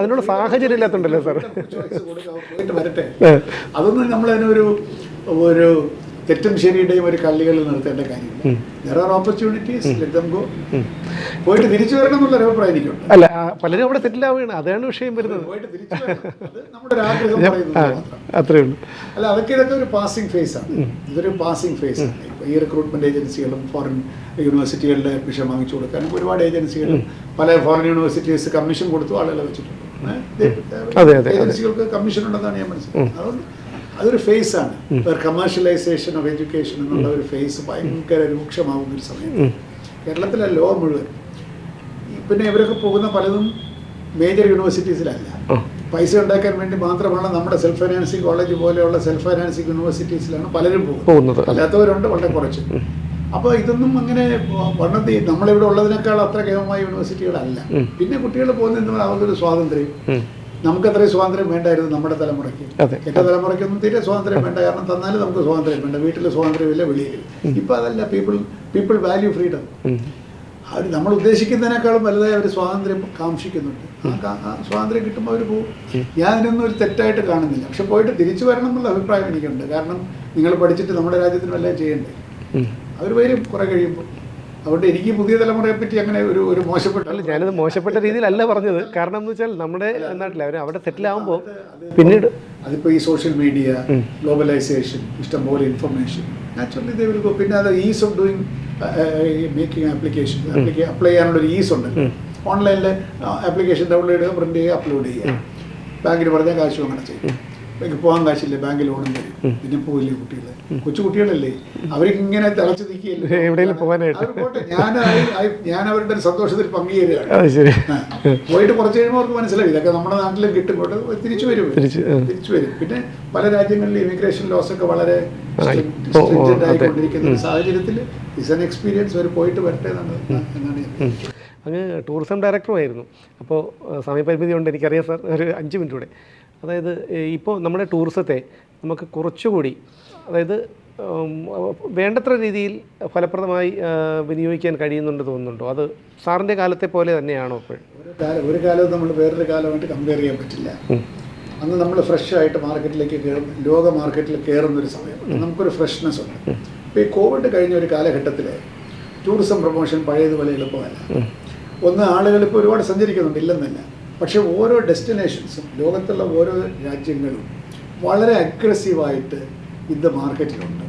അതിനുള്ള സാഹചര്യം ഇല്ലാത്തണ്ടല്ലോ സാർ വരട്ടെ. അതൊന്നും അതൊന്നും നമ്മളതിനൊരു ഒരു തെറ്റും ശരിയുടെയും ഒരു കല്ലുകളിൽ നിർത്തേണ്ട കാര്യമില്ല. There are opportunities let them go പോയിട്ട് തിരിച്ചു വരണം എന്നുള്ള ഒരു അഭിപ്രായം എനിക്കുണ്ട്. അല്ല പലരും അവിടെ സെറ്റിലാവുകയാണ് അതാണ് വിഷയം വരുന്നത്. പോയിട്ട് തിരിച്ചു നമ്മുടെ ഒരു ആഗ്രഹം പറയുന്നത് അത്രേ ഉള്ളൂ. അല്ല അതൊക്കെ ഇതൊക്കെ ഒരു പാസിംഗ് ഫേസ് ആണ്. ഇതൊരു പാസിംഗ് ഫേസ് ആണ്. ഈ റിക്രൂട്ട്മെന്റ് ഏജൻസികളും ഫോറിൻ യൂണിവേഴ്സിറ്റികളിലെ അഡ്മിഷൻ വാങ്ങിച്ചു കൊടുക്കാനും ഒരുപാട് ഏജൻസികളും പല ഫോറിൻ യൂണിവേഴ്സിറ്റീസ് കമ്മീഷൻ കൊടുത്തു ആളുകളെ വെച്ചിട്ടുണ്ട്. ഏജൻസികൾക്ക് കമ്മീഷൻ ഉണ്ടെന്നാണ് ഞാൻ മനസ്സിലാക്കുന്നത്. അതുകൊണ്ട് അതൊരു ഫേസ് ആണ്. കമേഴ്ഷ്യലൈസേഷൻ ഓഫ് എഡ്യൂക്കേഷൻ എന്നുള്ള ഒരു ഫേസ് ഭയങ്കര രൂക്ഷമാവുന്ന ഒരു സമയം. കേരളത്തിലെ ലോ മുഴുവൻ പിന്നെ ഇവരൊക്കെ പോകുന്ന പലതും മേജർ യൂണിവേഴ്സിറ്റീസിലല്ല പൈസ ഉണ്ടാക്കാൻ വേണ്ടി മാത്രമാണ് നമ്മുടെ സെൽഫ് ഫൈനാൻസിങ് കോളേജ് പോലെയുള്ള സെൽഫ് ഫൈനാൻസിങ് യൂണിവേഴ്സിറ്റീസിലാണ് പലരും പോകുന്നത്. അല്ലാത്തവരുണ്ട് വളരെ കുറച്ച്. അപ്പോൾ ഇതൊന്നും അങ്ങനെ പണ്ടത്തെ നമ്മളിവിടെ ഉള്ളതിനേക്കാൾ അത്ര കേമമായ യൂണിവേഴ്സിറ്റികളല്ല പിന്നെ കുട്ടികൾ പോകുന്നതിന് അവർക്കൊരു സ്വാതന്ത്ര്യം. നമുക്ക് അത്രയും സ്വാതന്ത്ര്യം വേണ്ടായിരുന്നു നമ്മുടെ തലമുറയ്ക്ക്. എന്റെ എന്റെ തലമുറയ്ക്കൊന്നും തീരെ സ്വാതന്ത്ര്യം വേണ്ട. കാരണം തന്നാലും നമുക്ക് സ്വാതന്ത്ര്യം വേണ്ട. വീട്ടിൽ സ്വാതന്ത്ര്യമില്ല വെളിയിൽ ഇപ്പം അതല്ല പീപ്പിൾ പീപ്പിൾ വാല്യൂ ഫ്രീഡം. അവർ നമ്മൾ ഉദ്ദേശിക്കുന്നതിനേക്കാളും വലുതായി അവർ സ്വാതന്ത്ര്യം കാക്ഷിക്കുന്നുണ്ട്. ആ സ്വാതന്ത്ര്യം കിട്ടുമ്പോൾ അവർ പോകും ഞാൻ ഇതിനൊന്നും ഒരു തെറ്റായിട്ട് കാണുന്നില്ല. പക്ഷെ പോയിട്ട് തിരിച്ചു വരണം എന്നുള്ള അഭിപ്രായം എനിക്കുണ്ട്. കാരണം നിങ്ങൾ പഠിച്ചിട്ട് നമ്മുടെ രാജ്യത്തിന് വല്ലതും ചെയ്യണ്ടേ. അവർ വരും കുറെ കഴിയുമ്പോൾ അതുകൊണ്ട് എനിക്ക് പുതിയ തലമുറയെ പറ്റി അങ്ങനെ ഒരു ഒരു മോശപ്പെട്ട അല്ല ഞാനത് മോശപ്പെട്ട രീതിയിലല്ല പറഞ്ഞത്. കാരണം എന്ന് വെച്ചാൽ നമ്മുടെ നാട്ടിൽ അവർ അവിടെ സെറ്റിൽ ആകുമ്പോൾ പിന്നീട് അതിപ്പോൾ ഈ സോഷ്യൽ മീഡിയ ഗ്ലോബലൈസേഷൻ ഇഷ്ടംപോലെ information naturally they will go പിന്നെ അത് ease of doing making application apply ചെയ്യാനുള്ള ഒരു ഈസ് ഉണ്ട്. ഓൺലൈനിൽ ആപ്ലിക്കേഷൻ ഡൗൺലോഡ് ചെയ്യുക പ്രിന്റ് ചെയ്യുക. അപ്ലോഡ് ചെയ്യുക ബാങ്കിൽ പറഞ്ഞാൽ കാശ് അങ്ങനെ ചെയ്യും. ബാങ്കിൽ പോകാൻ കാശില്ല ബാങ്കിൽ ലോണും തരും പിന്നെ പോയില്ലേ കുട്ടികൾ. കൊച്ചു കുട്ടികളല്ലേ? അവരിങ്ങനെ തിളച്ചു നിൽക്കുകയല്ലേ? ഞാൻ അവരുടെ ഒരു സന്തോഷത്തിൽ പങ്കുചേരുകയാണ്. പോയിട്ട് കുറച്ച് കഴിയുമ്പോൾ അവർക്ക് മനസ്സിലായി ഇതൊക്കെ നമ്മുടെ നാട്ടിലും കിട്ടും. കൊണ്ട് തിരിച്ചു വരും. തിരിച്ചു വരും. പിന്നെ പല രാജ്യങ്ങളിലും ഇമിഗ്രേഷൻ ലോസ് ഒക്കെ വളരെ. ആയിക്കൊണ്ടിരിക്കുന്ന സാഹചര്യത്തിൽ ഇസ് എൻ എക്സ്പീരിയൻസ് അവർ പോയിട്ട് വരട്ടെ എന്നാണ് എന്നാണ് അങ്ങ് ടൂറിസം ഡയറക്ടറുമായിരുന്നു അപ്പോൾ സമയപരിമിതി കൊണ്ട് എനിക്കറിയാം സാർ ഒരു അഞ്ച് മിനിറ്റ് കൂടെ. അതായത് ഇപ്പോൾ നമ്മുടെ ടൂറിസത്തെ നമുക്ക് കുറച്ചുകൂടി അതായത് വേണ്ടത്ര രീതിയിൽ ഫലപ്രദമായി വിനിയോഗിക്കാൻ കഴിയുന്നുണ്ട് തോന്നുന്നുണ്ടോ? അത് സാറിന്റെ കാലത്തെ പോലെ തന്നെയാണോ ഇപ്പോൾ ഒരു കാലം ഒരു കാലവും നമ്മൾ വേറൊരു കാലമായിട്ട് കമ്പയർ ചെയ്യാൻ പറ്റില്ല. അന്ന് നമ്മൾ ഫ്രഷ് ആയിട്ട് മാർക്കറ്റിലേക്ക് കയറും ലോക മാർക്കറ്റിൽ കയറുന്ന ഒരു സമയം. നമുക്കൊരു ഫ്രഷ്നെസ് ഉണ്ട്. ഇപ്പോൾ ഈ കോവിഡ് കഴിഞ്ഞ ഒരു കാലഘട്ടത്തിൽ ടൂറിസം പ്രൊമോഷൻ പഴയതുപോലെ എളുപ്പമല്ല. ഒന്ന് ആളുകൾ ഇപ്പോൾ ഒരുപാട് സഞ്ചരിക്കുന്നുണ്ട് ഇല്ലെന്നല്ല. പക്ഷേ ഓരോ ഡെസ്റ്റിനേഷൻസും ലോകത്തുള്ള ഓരോ രാജ്യങ്ങളും വളരെ അഗ്രസീവായിട്ട് ഇന്ന് മാർക്കറ്റിലുണ്ട്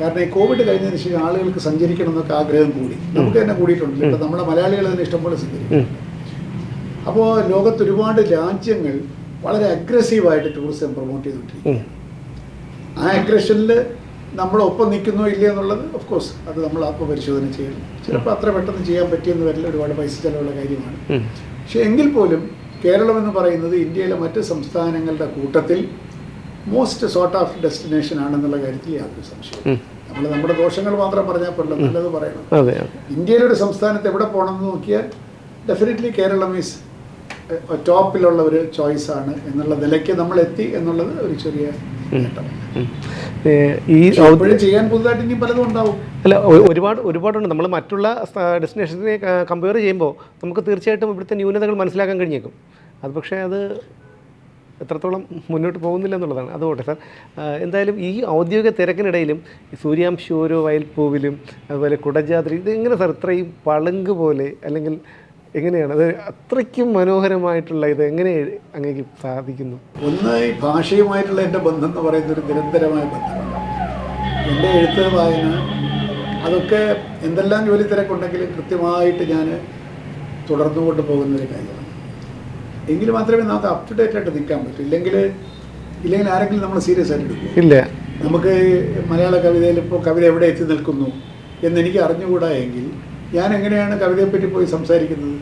കാരണം ഈ കോവിഡ് കഴിഞ്ഞതിന് ശേഷം ആളുകൾക്ക് സഞ്ചരിക്കണം എന്നൊക്കെ ആഗ്രഹം കൂടി. നമുക്ക് തന്നെ കൂടിയിട്ടുണ്ട്. ഇപ്പം നമ്മുടെ മലയാളികൾ തന്നെ ഇഷ്ടംപോലെ സഞ്ചരിക്കും. അപ്പോൾ ലോകത്ത് ഒരുപാട് രാജ്യങ്ങൾ വളരെ അഗ്രസീവായിട്ട് ടൂറിസം പ്രൊമോട്ട് ചെയ്തുകൊണ്ടിരിക്കുകയാണ് ആ അഗ്രഷനിൽ നമ്മളൊപ്പം നിൽക്കുന്നോ ഇല്ലയോ എന്നുള്ളത് ഓഫ് കോഴ്സ് അത് നമ്മൾ ആത്മപരിശോധന ചെയ്യണം. ചിലപ്പോൾ അത്ര പെട്ടെന്ന് ചെയ്യാൻ പറ്റിയെന്ന് വരില്ല. ഒരുപാട് പൈസ ചിലവുള്ള കാര്യമാണ്. പക്ഷേ എങ്കിൽ പോലും കേരളം എന്ന് പറയുന്നത് ഇന്ത്യയിലെ മറ്റ് സംസ്ഥാനങ്ങളുടെ കൂട്ടത്തിൽ മോസ്റ്റ് സോർട്ട് ഓഫ് ഡെസ്റ്റിനേഷൻ ആണെന്നുള്ള കാര്യത്തിൽ യാതൊരു സംശയവും നമ്മൾ നമ്മുടെ ദോഷങ്ങൾ മാത്രം പറഞ്ഞാൽ പറ്റില്ല നല്ലത് പറയണം. അതെ അതെ. ഇന്ത്യയിലെ ഒരു സംസ്ഥാനത്ത് എവിടെ പോകണമെന്ന് നോക്കിയാൽ ഡെഫിനറ്റ്ലി കേരളം ഈസ് ടോപ്പിലുള്ള ഒരു ചോയ്സ് ആണ് എന്നുള്ള നിലയ്ക്ക് നമ്മൾ എത്തി എന്നുള്ളത് ഒരു ചെറിയ ഈ ചെയ്യാൻ പുതുതായിട്ട് ഇനി പലതും ഉണ്ടാവും. അല്ല ഒരുപാട് ഒരുപാടുണ്ട്. നമ്മൾ മറ്റുള്ള ഡെസ്റ്റിനേഷനെ കമ്പയർ ചെയ്യുമ്പോൾ നമുക്ക് തീർച്ചയായിട്ടും ഇവിടുത്തെ ന്യൂനതകൾ മനസ്സിലാക്കാൻ കഴിഞ്ഞേക്കും. അത് പക്ഷേ അത് എത്രത്തോളം മുന്നോട്ട് പോകുന്നില്ല എന്നുള്ളതാണ്. അതുകൊണ്ട് സാർ. എന്തായാലും ഈ ഔദ്യോഗിക തിരക്കിനിടയിലും സൂര്യാംശൂരോ വയൽപ്പൂവിലും അതുപോലെ കുടജാദ്രി ഇത് എങ്ങനെ സാർ ഇത്രയും പളുങ്ക് പോലെ അല്ലെങ്കിൽ എങ്ങനെയാണ്? അത് അത്രയ്ക്കും മനോഹരമായിട്ടുള്ള ഇത് എങ്ങനെ അങ്ങേക്ക് സാധിക്കുന്നു? ഒന്ന് ഈ ഭാഷയുമായിട്ടുള്ള എന്റെ ബന്ധം എന്ന് പറയുന്ന ഒരു നിരന്തരമായ ബന്ധമാണ്. എന്റെ എഴുത്ത് വായന അതൊക്കെ എന്തെല്ലാം ജോലി തിരക്കുണ്ടെങ്കിലും കൃത്യമായിട്ട് ഞാൻ തുടർന്നു കൊണ്ട് പോകുന്ന ഒരു കാര്യമാണ്. എങ്കിൽ മാത്രമേ നമുക്ക് അപ് ടു ഡേറ്റ് ആയിട്ട് നിൽക്കാൻ പറ്റൂ. ഇല്ലെങ്കിൽ ഇല്ലെങ്കിൽ ആരെങ്കിലും നമ്മൾ സീരിയസ് ആയിട്ട് എടുക്കും. ഇല്ല. നമുക്ക് മലയാള കവിതയിൽ ഇപ്പോൾ കവിത എവിടെ എത്തി നിൽക്കുന്നു എന്നെനിക്ക് അറിഞ്ഞുകൂടാ എങ്കിൽ ഞാൻ എങ്ങനെയാണ് കവിതയെപ്പറ്റി പോയി സംസാരിക്കുന്നത്?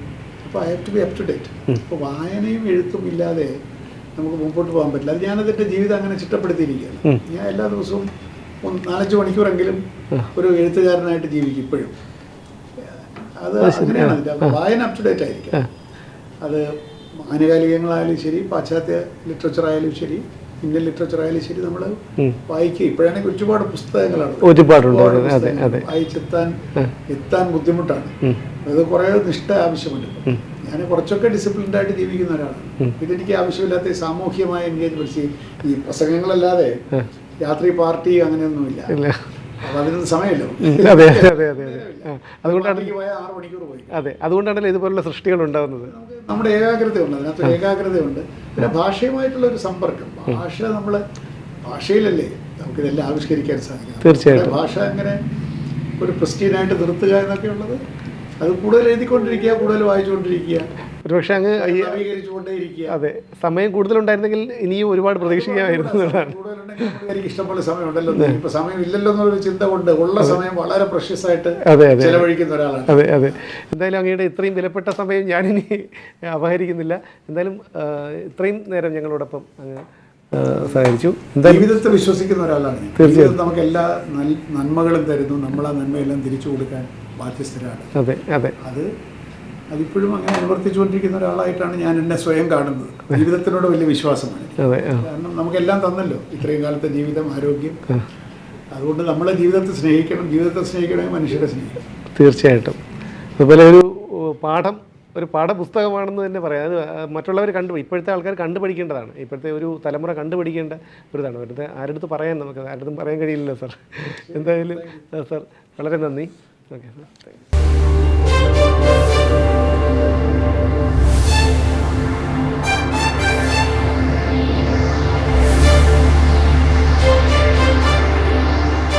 അപ്പോൾ I have to be up to date അപ്പോൾ വായനയും എഴുത്തും ഇല്ലാതെ നമുക്ക് മുമ്പോട്ട് പോകാൻ പറ്റില്ല. അത് ഞാനതിന്റെ ജീവിതം അങ്ങനെ ചിട്ടപ്പെടുത്തിയിരിക്കുകയാണ്. ഞാൻ എല്ലാ ദിവസവും ഒന്ന് നാലഞ്ച് മണിക്കൂറെങ്കിലും ഒരു എഴുത്തുകാരനായിട്ട് ജീവിക്കും ഇപ്പോഴും. അത് അങ്ങനെയാണ് അതിന്റെ അപ്പോൾ വായന അപ് ടു ഡേറ്റ് ആയിരിക്കും. അത് ആനുകാലികങ്ങളായാലും ശരി പാശ്ചാത്യ ലിറ്ററേച്ചർ ആയാലും ശരി ഇന്ത്യൻ ലിറ്ററേച്ചർ ആയാലും ശരി നമ്മൾ വായിക്കുക. ഇപ്പോഴാണെങ്കിൽ ഒരുപാട് പുസ്തകങ്ങളാണ് ഒരുപാടുണ്ട്. ഒരുപാട് അതെ വായിച്ചെത്താൻ എത്താൻ ബുദ്ധിമുട്ടാണ്. അത് കുറേ നിഷ്ഠ ആവശ്യമുണ്ട്. ഞാൻ കുറച്ചൊക്കെ ഡിസിപ്ലിൻഡ് ആയിട്ട് ജീവിക്കുന്ന ഒരാളാണ്. ഇതെനിക്ക് ആവശ്യമില്ലാത്ത സാമൂഹ്യമായ എൻഗേജ്മെന്റ്സ് ഈ പ്രസംഗങ്ങളല്ലാതെ രാത്രി പാർട്ടി അങ്ങനെയൊന്നുമില്ല. അതിനൊന്നും സമയമില്ല. അതെ അതെ അതെ അതെ അതുകൊണ്ടാണ് അതെ അതുകൊണ്ടാണല്ലോ ഇതുപോലുള്ള സൃഷ്ടികൾ ഉണ്ടാകുന്നത് നമ്മുടെ ഏകാഗ്രതയുണ്ട് അതിനകത്ത് ഏകാഗ്രതയുണ്ട്. പിന്നെ ഭാഷയുമായിട്ടുള്ള ഒരു സമ്പർക്കം. ഭാഷ നമ്മൾ ഭാഷയിലല്ലേ നമുക്കിതെല്ലാം ആവിഷ്കരിക്കാൻ സാധിക്കും തീർച്ചയായിട്ടും. ഭാഷ അങ്ങനെ ഒരു പ്രസ്റ്റീനായിട്ട് നിർത്തുക എന്നൊക്കെ ഉള്ളത് അത് കൂടുതൽ എഴുതിക്കൊണ്ടിരിക്കുക കൂടുതൽ വായിച്ചുകൊണ്ടിരിക്കുക. ഒരുപക്ഷെ അങ്ങ് അതെ സമയം കൂടുതൽ കൂടുതലുണ്ടായിരുന്നെങ്കിൽ ഇനിയും ഒരുപാട് പ്രതീക്ഷിക്കാമായിരുന്നു എന്നുള്ളതാണ്. എനിക്ക് ഇഷ്ടംപോലെ സമയമുണ്ടല്ലോ. ഇപ്പൊ സമയം ഇല്ലല്ലോ എന്നൊരു ചിന്ത കൊണ്ട് ഉള്ള സമയം വളരെ പ്രഷ്യസ് ആയിട്ട് ചെലവഴിക്കുന്ന ഒരാളാണ്. അതെ അതെ. എന്തായാലും അങ്ങയുടെ ഇത്രയും വിലപ്പെട്ട സമയം ഞാനിനി അപഹരിക്കുന്നില്ല. എന്തായാലും ഇത്രയും നേരം ഞങ്ങളോടൊപ്പം അങ്ങ് സഹായിച്ചു സഹകരിച്ചു. ജീവിതത്തെ വിശ്വസിക്കുന്ന ഒരാളാണ്. തീർച്ചയായും. നമുക്ക് എല്ലാ നന്മകളും തരുന്നു. നമ്മൾ ആ നന്മയെല്ലാം തിരിച്ചു കൊടുക്കാൻ ബാധ്യസ്ഥരാണ്. അതെ അതെ. അത് അതിപ്പോഴും അങ്ങനെ അനുവർത്തിച്ചുകൊണ്ടിരിക്കുന്ന ഒരാളായിട്ടാണ് ഞാൻ എന്നെ സ്വയം കാണുന്നത്. ജീവിതത്തിനോട് വലിയ വിശ്വാസമാണ്. കാരണം നമുക്കെല്ലാം തന്നല്ലോ. ഇത്രയും കാലത്തെ ജീവിതം ആരോഗ്യം. അതുകൊണ്ട് നമ്മളെ ജീവിതത്തെ സ്നേഹിക്കണം ജീവിതത്തെ സ്നേഹിക്കണമെങ്കിൽ മനുഷ്യരെ സ്നേഹിക്കണം. തീർച്ചയായിട്ടും. അതുപോലെ ഒരു പാഠം ഒരു പാഠപുസ്തകമാണെന്ന് തന്നെ പറയാം. അത് മറ്റുള്ളവർ കണ്ടു ഇപ്പോഴത്തെ ആൾക്കാർ കണ്ടുപഠിക്കേണ്ടതാണ്. ഇപ്പോഴത്തെ ഒരു തലമുറ കണ്ടുപഠിക്കേണ്ട ഒരു ഇതാണ് വെറുതെ ആരുടെ പറയാൻ നമുക്ക് ആരുടെ പറയാൻ കഴിയില്ലല്ലോ സർ. എന്തായാലും സർ സാർ വളരെ നന്ദി. ഓക്കെ